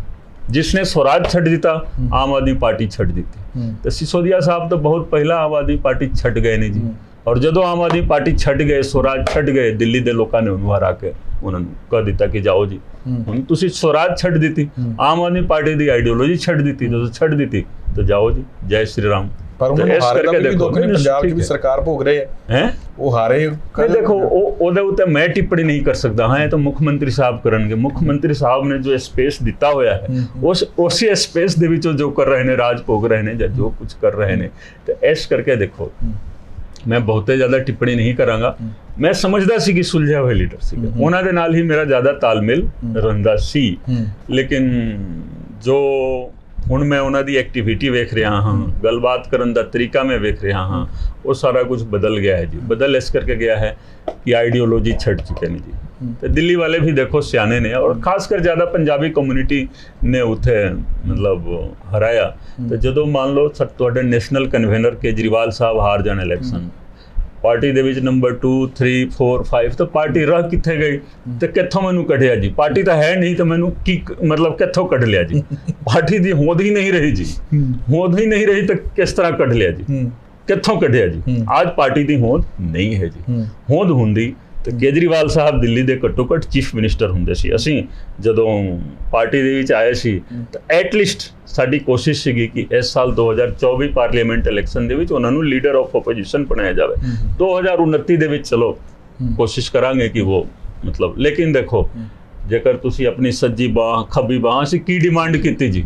S2: ਜਿਸਨੇ ਸਵਰਾਜ ਛੱਡ ਦਿੱਤਾ ਆਮ ਆਦਮੀ ਪਾਰਟੀ ਛੱਡ ਦਿੱਤੀ ਤੇ ਸਿਸੋਦੀਆ ਸਾਹਿਬ ਤਾਂ ਬਹੁਤ ਪਹਿਲਾਂ ਆਮ ਆਦਮੀ ਪਾਰਟੀ ਛੱਡ ਗਏ ਨੇ ਜੀ। ਔਰ ਜਦੋਂ ਆਮ ਆਦਮੀ ਪਾਰਟੀ ਛੱਡ ਗਏ ਸਵਰਾਜ ਛੱਡ ਗਏ ਦਿੱਲੀ ਦੇ ਲੋਕਾਂ ਨੇ ਉਹਨੂੰ ਹਰਾ ਕੇ ਉਹਨਾਂ ਨੂੰ ਕਹਿ ਦਿੱਤਾ ਕਿ ਜਾਓ ਜੀ। ਹੁਣ ਤੁਸੀਂ ਸਵਰਾਜ ਛੱਡ ਦਿੱਤੀ। ਆਮ ਆਦਮੀ ਪਾਰਟੀ ਦੀ ਆਈਡੀਓਲੋਜੀ ਛੱਡ ਦਿੱਤੀ ਜਦੋਂ ਛੱਡ ਦਿੱਤੀ ਤਾਂ ਜਾਓ ਜੀ। ਜੈ ਸ਼੍ਰੀ ਰਾਮ।
S1: ਪਰ
S2: ਇਸ
S1: ਹਾਰੇ ਦਾ
S2: ਕਰਕੇ
S1: ਦੁੱਖ ਪੰਜਾਬ
S2: ਠੀਕ
S1: ਵੀ। ਸਰਕਾਰ ਭੋਗ ਰਹੇ ਹੈ।
S2: ਹੈ?
S1: ਉਹ ਹਾਰੇ
S2: ਨਹੀਂ ਦੇਖੋ ਉਹ ਉਹਦੇ ਉੱਤੇ ਮੈਂ ਟਿੱਪਣੀ ਨਹੀਂ ਕਰ ਸਕਦਾ। ਹਾਂ ਇਹ ਤਾਂ ਮੁੱਖ ਮੰਤਰੀ ਸਾਹਿਬ ਕਰਨਗੇ। ਮੁੱਖ ਮੰਤਰੀ ਸਾਹਿਬ ਨੇ ਜੋ ਸਪੇਸ ਦਿੱਤਾ ਹੋਇਆ ਹੈ ਉਸ ਉਸੇ ਸਪੇਸ ਦੇ ਵਿੱਚ ਜੋ ਕਰ ਰਹੇ ਨੇ ਰਾਜ ਭੋਗ ਰਹੇ ਨੇ ਜਾਂ ਜੋ ਕੁਝ ਕਰ ਰਹੇ ਨੇ ਤੇ ਇਸ ਕਰਕੇ ਦੇਖੋ। ਮੈਂ ਬਹੁਤੇ ਜ਼ਿਆਦਾ ਟਿੱਪਣੀ ਨਹੀਂ ਕਰਾਂਗਾ। ਮੈਂ ਸਮਝਦਾ ਸੀ ਕਿ ਸੁਲਝਿਆ ਹੋਇਆ ਲੀਡਰ ਸੀ। ਉਹਨਾਂ ਦੇ ਨਾਲ ਹੀ ਮੇਰਾ ਜ਼ਿਆਦਾ ਤਾਲਮੇਲ। ਰਹਿੰਦਾ ਸੀ। ਲੇਕਿਨ ਜੋ ਹੁਣ ਮੈਂ ਉਹਨਾਂ ਦੀ ਐਕਟੀਵਿਟੀ ਵੇਖ ਰਿਹਾ ਹਾਂ ਗੱਲਬਾਤ ਕਰਨ ਦਾ ਤਰੀਕਾ ਮੈਂ ਵੇਖ ਰਿਹਾ ਹਾਂ ਉਹ ਸਾਰਾ ਕੁਝ ਬਦਲ ਗਿਆ ਹੈ ਜੀ। ਬਦਲ ਇਸ ਕਰਕੇ ਗਿਆ ਹੈ ਕਿ ਆਈਡੀਓਲੋਜੀ ਛੱਡ ਚੁੱਕੇ ਨੇ ਜੀ। ਤੇ ਦਿੱਲੀ ਵਾਲੇ ਵੀ ਦੇਖੋ ਸਿਆਣੇ ਨੇ ਔਰ ਖਾਸ ਕਰ ਜ਼ਿਆਦਾ ਪੰਜਾਬੀ ਕਮਿਊਨਿਟੀ ਨੇ ਉੱਥੇ ਮਤਲਬ ਹਰਾਇਆ। ਤੇ ਜਦੋਂ ਮੰਨ ਲਓ ਤੁਹਾਡੇ ਨੈਸ਼ਨਲ ਕਨਵੀਨਰ ਕੇਜਰੀਵਾਲ ਸਾਹਿਬ ਹਾਰ ਜਾਣ ਇਲੈਕਸ਼ਨ ਪਾਰਟੀ ਦੇ ਵਿੱਚ ਨੰਬਰ 2 3 4 5 ਤਾਂ ਪਾਰਟੀ ਰਹਿ ਕਿੱਥੇ ਗਈ? ਤੇ ਕਿੱਥੋਂ ਮੈਨੂੰ ਕੱਢਿਆ ਜੀ? ਪਾਰਟੀ ਤਾਂ ਹੈ ਨਹੀਂ ਤਾਂ ਮੈਨੂੰ ਕੀ ਮਤਲਬ ਕਿੱਥੋਂ ਕੱਢ ਲਿਆ ਜੀ? ਪਾਰਟੀ ਦੀ ਹੋਂਦ ਹੀ ਨਹੀਂ ਰਹੀ ਜੀ। ਹੋਂਦ ਹੀ ਨਹੀਂ ਰਹੀ ਤਾਂ ਕਿਸ ਤਰ੍ਹਾਂ ਕੱਢ ਲਿਆ ਜੀ? ਕਿੱਥੋਂ ਕੱਢਿਆ ਜੀ। ਅੱਜ ਪਾਰਟੀ ਦੀ ਹੋਂਦ ਨਹੀਂ ਹੈ ਜੀ। ਹੋਂਦ ਹੁੰਦੀ ਤੇ ਕੇਜਰੀਵਾਲ ਸਾਹਿਬ ਦਿੱਲੀ ਦੇ ਘੱਟੋ ਘੱਟ ਚੀਫ ਮਿਨਿਸਟਰ ਹੁੰਦੇ ਸੀ। ਅਸੀਂ ਜਦੋਂ ਪਾਰਟੀ ਦੇ ਵਿੱਚ ਆਏ ਸੀ ਤਾਂ ਐਟ ਲੀਸਟ ਸਾਡੀ ਕੋਸ਼ਿਸ਼ ਸੀਗੀ ਕਿ ਇਸ ਸਾਲ 2024 ਪਾਰਲੀਮੈਂਟ ਇਲੈਕਸ਼ਨ ਦੇ ਵਿੱਚ ਉਹਨਾਂ ਨੂੰ ਲੀਡਰ ਆਫ ਆਪੋਜੀਸ਼ਨ ਬਣਾਇਆ ਜਾਵੇ।
S1: ਹੂੰ।
S2: 2029 ਦੇ ਵਿੱਚ ਚਲੋ। ਕੋਸ਼ਿਸ਼ ਕਰਾਂਗੇ ਕਿ ਉਹ ਮਤਲਬ ਲੇਕਿਨ ਦੇਖੋ ਜੇਕਰ ਤੁਸੀਂ ਆਪਣੀ ਸੱਜੀ ਬਾਹ ਖੱਬੀ ਬਾਹ ਅਸੀਂ ਕੀ ਡਿਮਾਂਡ ਕੀਤੀ ਜੀ?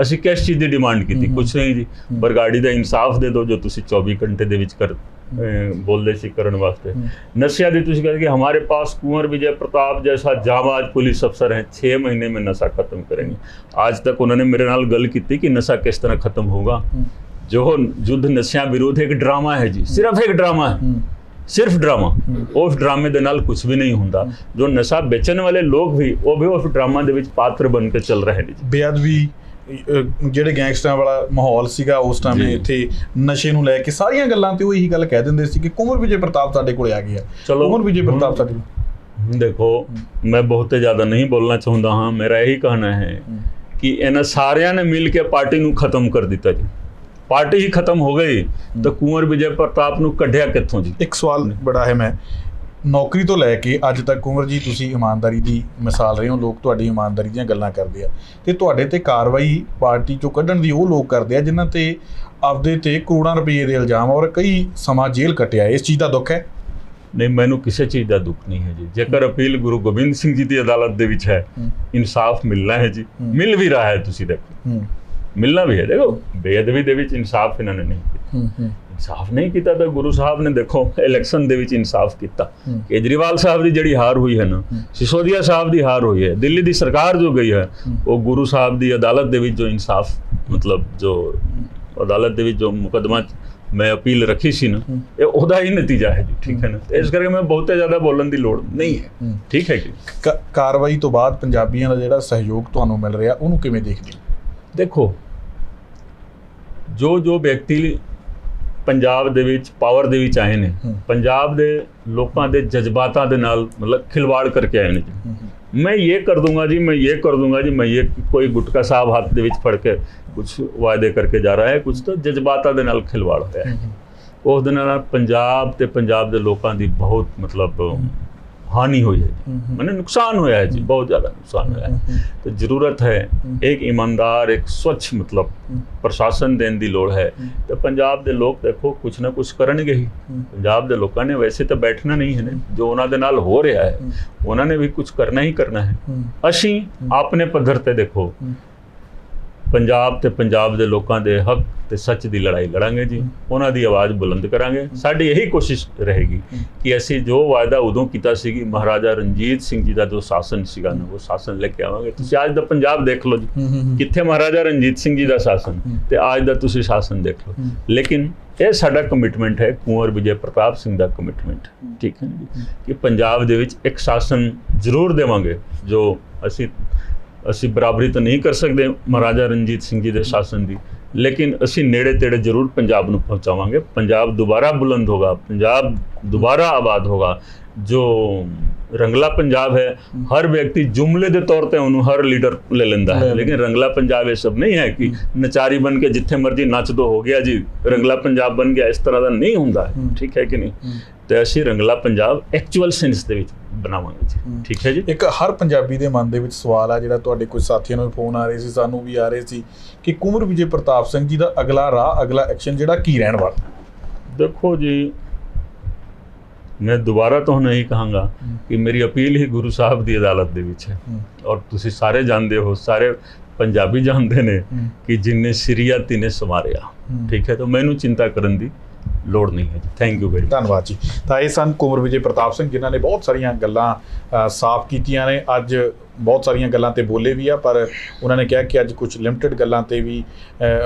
S2: ਅਸੀਂ ਕਿਸ ਚੀਜ਼ ਦੀ ਡਿਮਾਂਡ ਕੀਤੀ? ਕੁਛ ਨਹੀਂ ਜੀ। ਬਰਗਾੜੀ ਦਾ ਇਨਸਾਫ ਦੇ ਦਿਓ ਜੋ ਤੁਸੀਂ 24 ਘੰਟੇ ਦੇ ਵਿੱਚ ਕਰ ਅਹ, ਬੋਲਦੇ ਸੀ ਕਰਨ ਵਾਸਤੇ
S1: ਹੂੰ।
S2: ਨਸ਼ਿਆਂ ਦੀ ਤੁਸੀਂ ਕਹਿੰਦੇ ਕਿ हमारे पास कुंवर विजय प्रताप जैसा जाबाज पुलिस अफसर है छः महीने में नशा खत्म करेंगे आज तक उन्होंने मेरे नाल गल की कि नशा किस तरह खत्म होगा
S1: ਹੂੰ
S2: जो युद्ध नशियां विरोध एक ड्रामा है जी सिर्फ एक ड्रामा है
S1: ਹੂੰ
S2: ਸਿਰਫ ਡਰਾਮਾ ਉਸ ਡਰਾਮੇ ਦੇ ਨਾਲ ਕੁਝ ਵੀ ਨਹੀਂ ਹੁੰਦਾ ਜੋ ਨਸ਼ਾ ਵੇਚਣ ਵਾਲੇ ਲੋਕ ਵੀ ਉਹ ਵੀ ਉਸ ਡਰਾਮਾ ਦੇ ਵਿੱਚ ਪਾਤਰ ਬਣ ਕੇ ਚੱਲ ਰਹੇ ਨੇ ਜੀ
S1: ਬੇਅਦਬੀ ਅਹ, ਜਿਹੜੇ ਗੈਂਗਸਟਰਾਂ ਵਾਲਾ ਮਾਹੌਲ ਸੀਗਾ ਉਸ ਟਾਈਮ। ਇੱਥੇ ਨਸ਼ੇ ਨੂੰ ਲੈ ਕੇ ਸਾਰੀਆਂ ਗੱਲਾਂ ਤੇ ਉਹ ਇਹੀ ਗੱਲ ਕਹਿ ਦਿੰਦੇ ਸੀ ਕਿ ਕੁੰਵਰ ਵਿਜੇ ਪ੍ਰਤਾਪ ਸਾਡੇ ਕੋਲੇ ਆ ਗਿਆ। ਕੁੰਵਰ ਵਿਜੇ ਪ੍ਰਤਾਪ ਸਾਡੇ
S2: ਦੇਖੋ ਮੈਂ ਬਹੁਤੇ ਜ਼ਿਆਦਾ ਨਹੀਂ ਬੋਲਣਾ ਚਾਹੁੰਦਾ ਹਾਂ ਮੇਰਾ ਇਹੀ ਕਹਿਣਾ ਹੈ ਕਿ ਇਹਨਾਂ ਸਾਰਿਆਂ ਨੇ ਮਿਲ ਕੇ ਪਾਰਟੀ ਨੂੰ ਖਤਮ ਕਰ ਦਿੱਤਾ ਜੀ। ਪਾਰਟੀ ਹੀ ਖਤਮ ਹੋ ਗਈ ਤਾਂ ਕੁੰਵਰ ਵਿਜੇ ਪ੍ਰਤਾਪ ਨੂੰ ਕੱਢਿਆ ਕਿੱਥੋਂ ਜੀ?
S1: ਇੱਕ ਸਵਾਲ ਬੜਾ ਹੈ ਮੈਂ। ਨੌਕਰੀ ਤੋਂ ਲੈ ਕੇ ਅੱਜ ਤੱਕ ਕੁੰਵਰ ਜੀ ਤੁਸੀਂ ਇਮਾਨਦਾਰੀ ਦੀ ਮਿਸਾਲ ਰਹੇ ਹੋ ਲੋਕ ਤੁਹਾਡੀ ਇਮਾਨਦਾਰੀ ਦੀਆਂ ਗੱਲਾਂ ਕਰਦੇ ਆ। ਤੇ ਤੁਹਾਡੇ ਤੇ ਕਾਰਵਾਈ ਪਾਰਟੀ ਚੋਂ ਕੱਢਣ ਦੀ ਉਹ ਲੋਕ ਕਰਦੇ ਆ ਜਿਨ੍ਹਾਂ ਤੇ ਆਪਦੇ ਤੇ ਕਰੋੜਾਂ ਰੁਪਏ ਦੇ ਇਲਜ਼ਾਮ ਔਰ ਕਈ ਸਮਾਂ ਜੇਲ੍ਹ ਕੱਟਿਆ ਇਸ ਚੀਜ਼ ਦਾ ਦੁੱਖ ਹੈ?
S2: ਨਹੀਂ ਮੈਨੂੰ ਕਿਸੇ ਚੀਜ਼ ਦਾ ਦੁੱਖ ਨਹੀਂ ਹੈ ਜੀ। ਜੇਕਰ ਅਪੀਲ ਗੁਰੂ ਗੋਬਿੰਦ ਸਿੰਘ ਜੀ ਦੀ ਅਦਾਲਤ ਦੇ ਵਿੱਚ ਹੈ। ਇਨਸਾਫ ਮਿਲਣਾ ਹੈ ਜੀ। ਮਿਲ ਵੀ ਰਿਹਾ ਹੈ ਤੁਸੀਂ ਦੇਖੋ। ਮਿਲਣਾ ਵੀ ਹੈ। ਦੇਖੋ ਬੇਅਦਬੀ ਦੇ ਵਿੱਚ ਇਨਸਾਫ ਇਹਨਾਂ ਨੇ ਨਹੀਂ ਕੀਤਾ ਇਨਸਾਫ ਨਹੀਂ ਕੀਤਾ ਤਾਂ ਗੁਰੂ ਸਾਹਿਬ ਨੇ ਦੇਖੋ ਇਲੈਕਸ਼ਨ ਦੇ ਵਿੱਚ ਇਨਸਾਫ ਕੀਤਾ। ਕੇਜਰੀਵਾਲ ਸਾਹਿਬ ਦੀ ਜਿਹੜੀ ਹਾਰ ਹੋਈ ਹੈ ਨਾ ਸਿਸੋਦੀਆ ਸਾਹਿਬ ਦੀ ਹਾਰ ਹੋਈ ਹੈ ਦਿੱਲੀ ਦੀ ਸਰਕਾਰ ਜੋ ਗਈ ਹੈ ਉਹ ਗੁਰੂ ਸਾਹਿਬ ਦੀ ਅਦਾਲਤ ਦੇ ਵਿੱਚ ਜੋ ਇਨਸਾਫ ਮਤਲਬ ਜੋ ਅਦਾਲਤ ਦੇ ਵਿੱਚ ਜੋ ਮੁਕਦਮਾ ਮੈਂ ਅਪੀਲ ਰੱਖੀ ਸੀ ਨਾ ਇਹ ਉਹਦਾ ਹੀ ਨਤੀਜਾ ਹੈ ਜੀ ਠੀਕ ਹੈ ਨਾ? ਇਸ ਕਰਕੇ ਮੈਂ ਬਹੁਤੇ ਜ਼ਿਆਦਾ ਬੋਲਣ ਦੀ ਲੋੜ ਨਹੀਂ ਹੈ। ਠੀਕ ਹੈ ਜੀ।
S1: ਕ- ਕਾਰਵਾਈ ਤੋਂ ਬਾਅਦ ਪੰਜਾਬੀਆਂ ਦਾ ਜਿਹੜਾ ਸਹਿਯੋਗ ਤੁਹਾਨੂੰ ਮਿਲ ਰਿਹਾ ਉਹਨੂੰ ਕਿਵੇਂ ਦੇਖਦੇ ਹੋ?
S2: ਦੇਖੋ ਜੋ ਜੋ ਵਿਅਕਤੀ ਪੰਜਾਬ ਦੇ ਵਿੱਚ ਪਾਵਰ ਦੇ ਵਿੱਚ ਆਏ ਨੇ। ਪੰਜਾਬ ਦੇ ਲੋਕਾਂ ਦੇ ਜਜ਼ਬਾਤਾਂ ਦੇ ਨਾਲ ਮਤਲਬ ਖਿਲਵਾੜ ਕਰਕੇ ਆਏ ਨੇ ਜੀ। ਮੈਂ ਇਹ ਕਰ ਦੂੰਗਾ ਜੀ ਮੈਂ ਇਹ ਕਰ ਦੂੰਗਾ ਜੀ ਮੈਂ ਇਹ ਕੋਈ ਗੁਟਕਾ ਸਾਹਿਬ ਹੱਥ ਦੇ ਵਿੱਚ ਫੜ ਕੇ ਕੁਝ ਵਾਅਦੇ ਕਰਕੇ ਜਾ ਰਿਹਾ ਹੈ ਕੁਝ ਤਾਂ ਜਜ਼ਬਾਤਾਂ ਦੇ ਨਾਲ ਖਿਲਵਾੜ ਹੋਇਆ ਹੈ। ਉਸ ਦਿਨ ਨਾਲ ਪੰਜਾਬ ਤੇ ਪੰਜਾਬ ਦੇ ਲੋਕਾਂ ਦੀ ਬਹੁਤ ਮਤਲਬ ਹਾਨੀ ਹੋਈ ਹੈ ਜੀ
S1: ਹੂੰ ਹੂੰ
S2: ਮਨੇ ਨੁਕਸਾਨ ਹੋਇਆ ਹੈ ਜੀ ਬਹੁਤ ਜ਼ਿਆਦਾ ਨੁਕਸਾਨ ਹੋਇਆ ਹੈ तो जरूरत है एक ईमानदार एक स्वच्छ मतलब ਪ੍ਰਸ਼ਾਸਨ ਦੇਣ ਦੀ ਲੋੜ ਹੈ ਤੇ ਪੰਜਾਬ ਦੇ ਲੋਕ ਦੇਖੋ ਕੁਝ ਨਾ ਕੁਝ ਕਰਨਗੇ ਹੀ ਪੰਜਾਬ ਦੇ ਲੋਕਾਂ ਨੇ ਵੈਸੇ ਤਾਂ ਬੈਠਣਾ ਨਹੀਂ ਹੈ ਨਾ ਜੋ ਉਹਨਾਂ ਦੇ ਨਾਲ ਹੋ ਰਿਹਾ ਹੈ ਉਹਨਾਂ ਨੇ ਵੀ ਕੁਝ ਕਰਨਾ ਹੀ ਕਰਨਾ ਹੈ
S1: ਹੂੰ
S2: ਅਸੀਂ ਆਪਣੇ ਪੱਧਰ ਤੇ ਦੇਖੋ
S1: ਹੂੰ।
S2: ਪੰਜਾਬ ਤੇ ਪੰਜਾਬ ਦੇ ਲੋਕਾਂ ਦੇ ਹੱਕ ਤੇ ਸੱਚ ਦੀ ਲੜਾਈ ਲੜਾਂਗੇ ਜੀ। ਉਹਨਾਂ ਦੀ ਆਵਾਜ਼ ਬੁਲੰਦ ਕਰਾਂਗੇ। ਸਾਡੀ ਇਹੀ ਕੋਸ਼ਿਸ਼ ਰਹੇਗੀ ਕਿ ਅਸੀਂ ਜੋ ਵਾਅਦਾ ਉਦੋਂ ਕੀਤਾ ਸੀ ਕਿ ਮਹਾਰਾਜਾ ਰਣਜੀਤ ਸਿੰਘ ਜੀ ਦਾ ਜੋ ਸ਼ਾਸਨ ਸੀਗਾ ਨਾ ਉਹ ਸ਼ਾਸਨ ਲੈ ਕੇ ਆਵਾਂਗੇ। ਤੁਸੀਂ ਅੱਜ ਦਾ ਪੰਜਾਬ ਦੇਖ ਲਓ ਜੀ। ਕਿੱਥੇ ਮਹਾਰਾਜਾ ਰਣਜੀਤ ਸਿੰਘ ਜੀ ਦਾ ਸ਼ਾਸਨ। ਤੇ ਅੱਜ ਦਾ ਤੁਸੀਂ ਸ਼ਾਸਨ ਦੇਖ ਲਓ। ਲੇਕਿਨ ਇਹ ਸਾਡਾ ਕਮਿਟਮੈਂਟ ਹੈ ਕੁੰਵਰ ਵਿਜੇ ਪ੍ਰਤਾਪ ਸਿੰਘ ਦਾ ਕਮਿਟਮੈਂਟ ਠੀਕ ਹੈ ਜੀ? ਕਿ ਪੰਜਾਬ ਦੇ ਵਿੱਚ ਇੱਕ ਸ਼ਾਸਨ ਜ਼ਰੂਰ ਦੇਵਾਂਗੇ ਜੋ ਅਸੀਂ ਅਸੀਂ ਬਰਾਬਰੀ ਤਾਂ ਨਹੀਂ ਕਰ ਸਕਦੇ ਮਹਾਰਾਜਾ ਰਣਜੀਤ ਸਿੰਘ ਜੀ ਦੇ ਸ਼ਾਸਨ ਦੀ। ਲੇਕਿਨ ਅਸੀਂ ਨੇੜੇ ਤੇੜੇ ਜ਼ਰੂਰ ਪੰਜਾਬ ਨੂੰ ਪਹੁੰਚਾਵਾਂਗੇ। ਪੰਜਾਬ ਦੁਬਾਰਾ ਬੁਲੰਦ ਹੋਗਾ, ਪੰਜਾਬ ਦੁਬਾਰਾ ਆਬਾਦ ਹੋਗਾ, ਜੋ ਰੰਗਲਾ ਪੰਜਾਬ ਹੈ ਹਰ ਵਿਅਕਤੀ ਜੁਮਲੇ ਦੇ ਤੌਰ ਤੇ ਉਹਨੂੰ ਹਰ ਲੀਡਰ ਲੈ ਲੈਂਦਾ ਹੈ। ਲੇਕਿਨ ਰੰਗਲਾ ਪੰਜਾਬ ਇਹ ਸਭ ਨਹੀਂ ਹੈ ਕਿ ਨਚਾਰੀ ਬਣ ਕੇ ਜਿੱਥੇ ਮਰਜ਼ੀ ਨੱਚ ਦੋ ਹੋ ਗਿਆ ਜੀ ਰੰਗਲਾ ਪੰਜਾਬ ਬਣ ਗਿਆ ਇਸ ਤਰ੍ਹਾਂ ਦਾ ਨਹੀਂ ਹੁੰਦਾ। ਠੀਕ ਹੈ ਕਿ ਨਹੀਂ? ਤੇ ਅਸੀਂ ਰੰਗਲਾ ਪੰਜਾਬ ਐਕਚੁਅਲ ਸੈਂਸ ਦੇ ਵਿੱਚ ਬਣਾਵਾਂਗੇ ਜੀ। ਠੀਕ ਹੈ ਜੀ?
S1: ਇੱਕ ਹਰ ਪੰਜਾਬੀ ਦੇ ਮਨ ਦੇ ਵਿੱਚ ਸਵਾਲ ਆ ਜਿਹੜਾ ਤੁਹਾਡੇ ਕੁਝ ਸਾਥੀਆਂ ਨੂੰ ਫੋਨ ਆ ਰਹੇ ਸੀ ਸਾਨੂੰ ਵੀ ਆ ਰਹੇ ਸੀ ਕਿ ਕੁੰਵਰ ਵਿਜੇ ਪ੍ਰਤਾਪ ਸਿੰਘ ਜੀ ਦਾ ਅਗਲਾ ਰਾਹ ਅਗਲਾ ਐਕਸ਼ਨ ਜਿਹੜਾ ਕੀ ਰਹਿਣ ਵਾਲਾ?
S2: ਦੇਖੋ ਜੀ ਮੈਂ ਦੁਬਾਰਾ ਤੁਹਾਨੂੰ ਇਹੀ ਕਹਾਂਗਾ ਕਿ ਮੇਰੀ ਅਪੀਲ ਹੀ ਗੁਰੂ ਸਾਹਿਬ ਦੀ ਅਦਾਲਤ ਦੇ ਵਿੱਚ ਹੈ। ਔਰ ਤੁਸੀਂ ਸਾਰੇ ਜਾਣਦੇ ਹੋ ਸਾਰੇ ਪੰਜਾਬੀ ਜਾਣਦੇ ਨੇ ਕਿ ਜਿੰਨੇ ਸਿਰਿਆ ਤਿਨੇ ਸਮਾਰਿਆ। ਠੀਕ ਹੈ? ਤਾਂ ਮੈਨੂੰ ਚਿੰਤਾ ਕਰਨ ਦੀ ਲੋੜ ਨਹੀਂ ਹੈ ਥੈਂਕ ਯੂ ਵੈਰੀ
S1: ਧੰਨਵਾਦ ਜੀ। ਤਾਂ ਇਹ ਸਨ ਕੁੰਵਰ ਵਿਜੇ ਪ੍ਰਤਾਪ ਸਿੰਘ ਜਿਨ੍ਹਾਂ ਨੇ ਬਹੁਤ ਸਾਰੀਆਂ ਗੱਲਾਂ ਸਾਫ਼ ਕੀਤੀਆਂ ਨੇ। ਅੱਜ ਬਹੁਤ ਸਾਰੀਆਂ ਗੱਲਾਂ ਤੇ ਬੋਲੇ ਵੀ ਆ, ਪਰ ਉਹਨਾਂ ਨੇ ਕਿਹਾ ਕਿ ਅੱਜ ਕੁਝ ਲਿਮਟਿਡ ਗੱਲਾਂ ਤੇ ਵੀ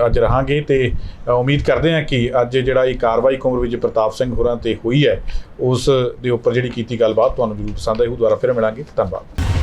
S1: ਅੱਜ ਰਹਾਂਗੇ ਤੇ ਉਮੀਦ ਕਰਦੇ ਹਾਂ ਕਿ ਅੱਜ ਜਿਹੜਾ ਇਹ ਕਾਰਵਾਈ ਕੁੰਵਰ ਵਿਜੇ ਪ੍ਰਤਾਪ ਸਿੰਘ ਹੋਰਾਂ ਤੇ ਹੋਈ ਹੈ, ਉਸ ਦੇ ਉੱਪਰ ਜਿਹੜੀ ਕੀਤੀ ਗੱਲਬਾਤ ਤੁਹਾਨੂੰ ਜ਼ਰੂਰ ਪਸੰਦ ਆਈ ਹੋ ਦੁਬਾਰਾ ਫਿਰ ਮਿਲਾਂਗੇ। ਧੰਨਵਾਦ।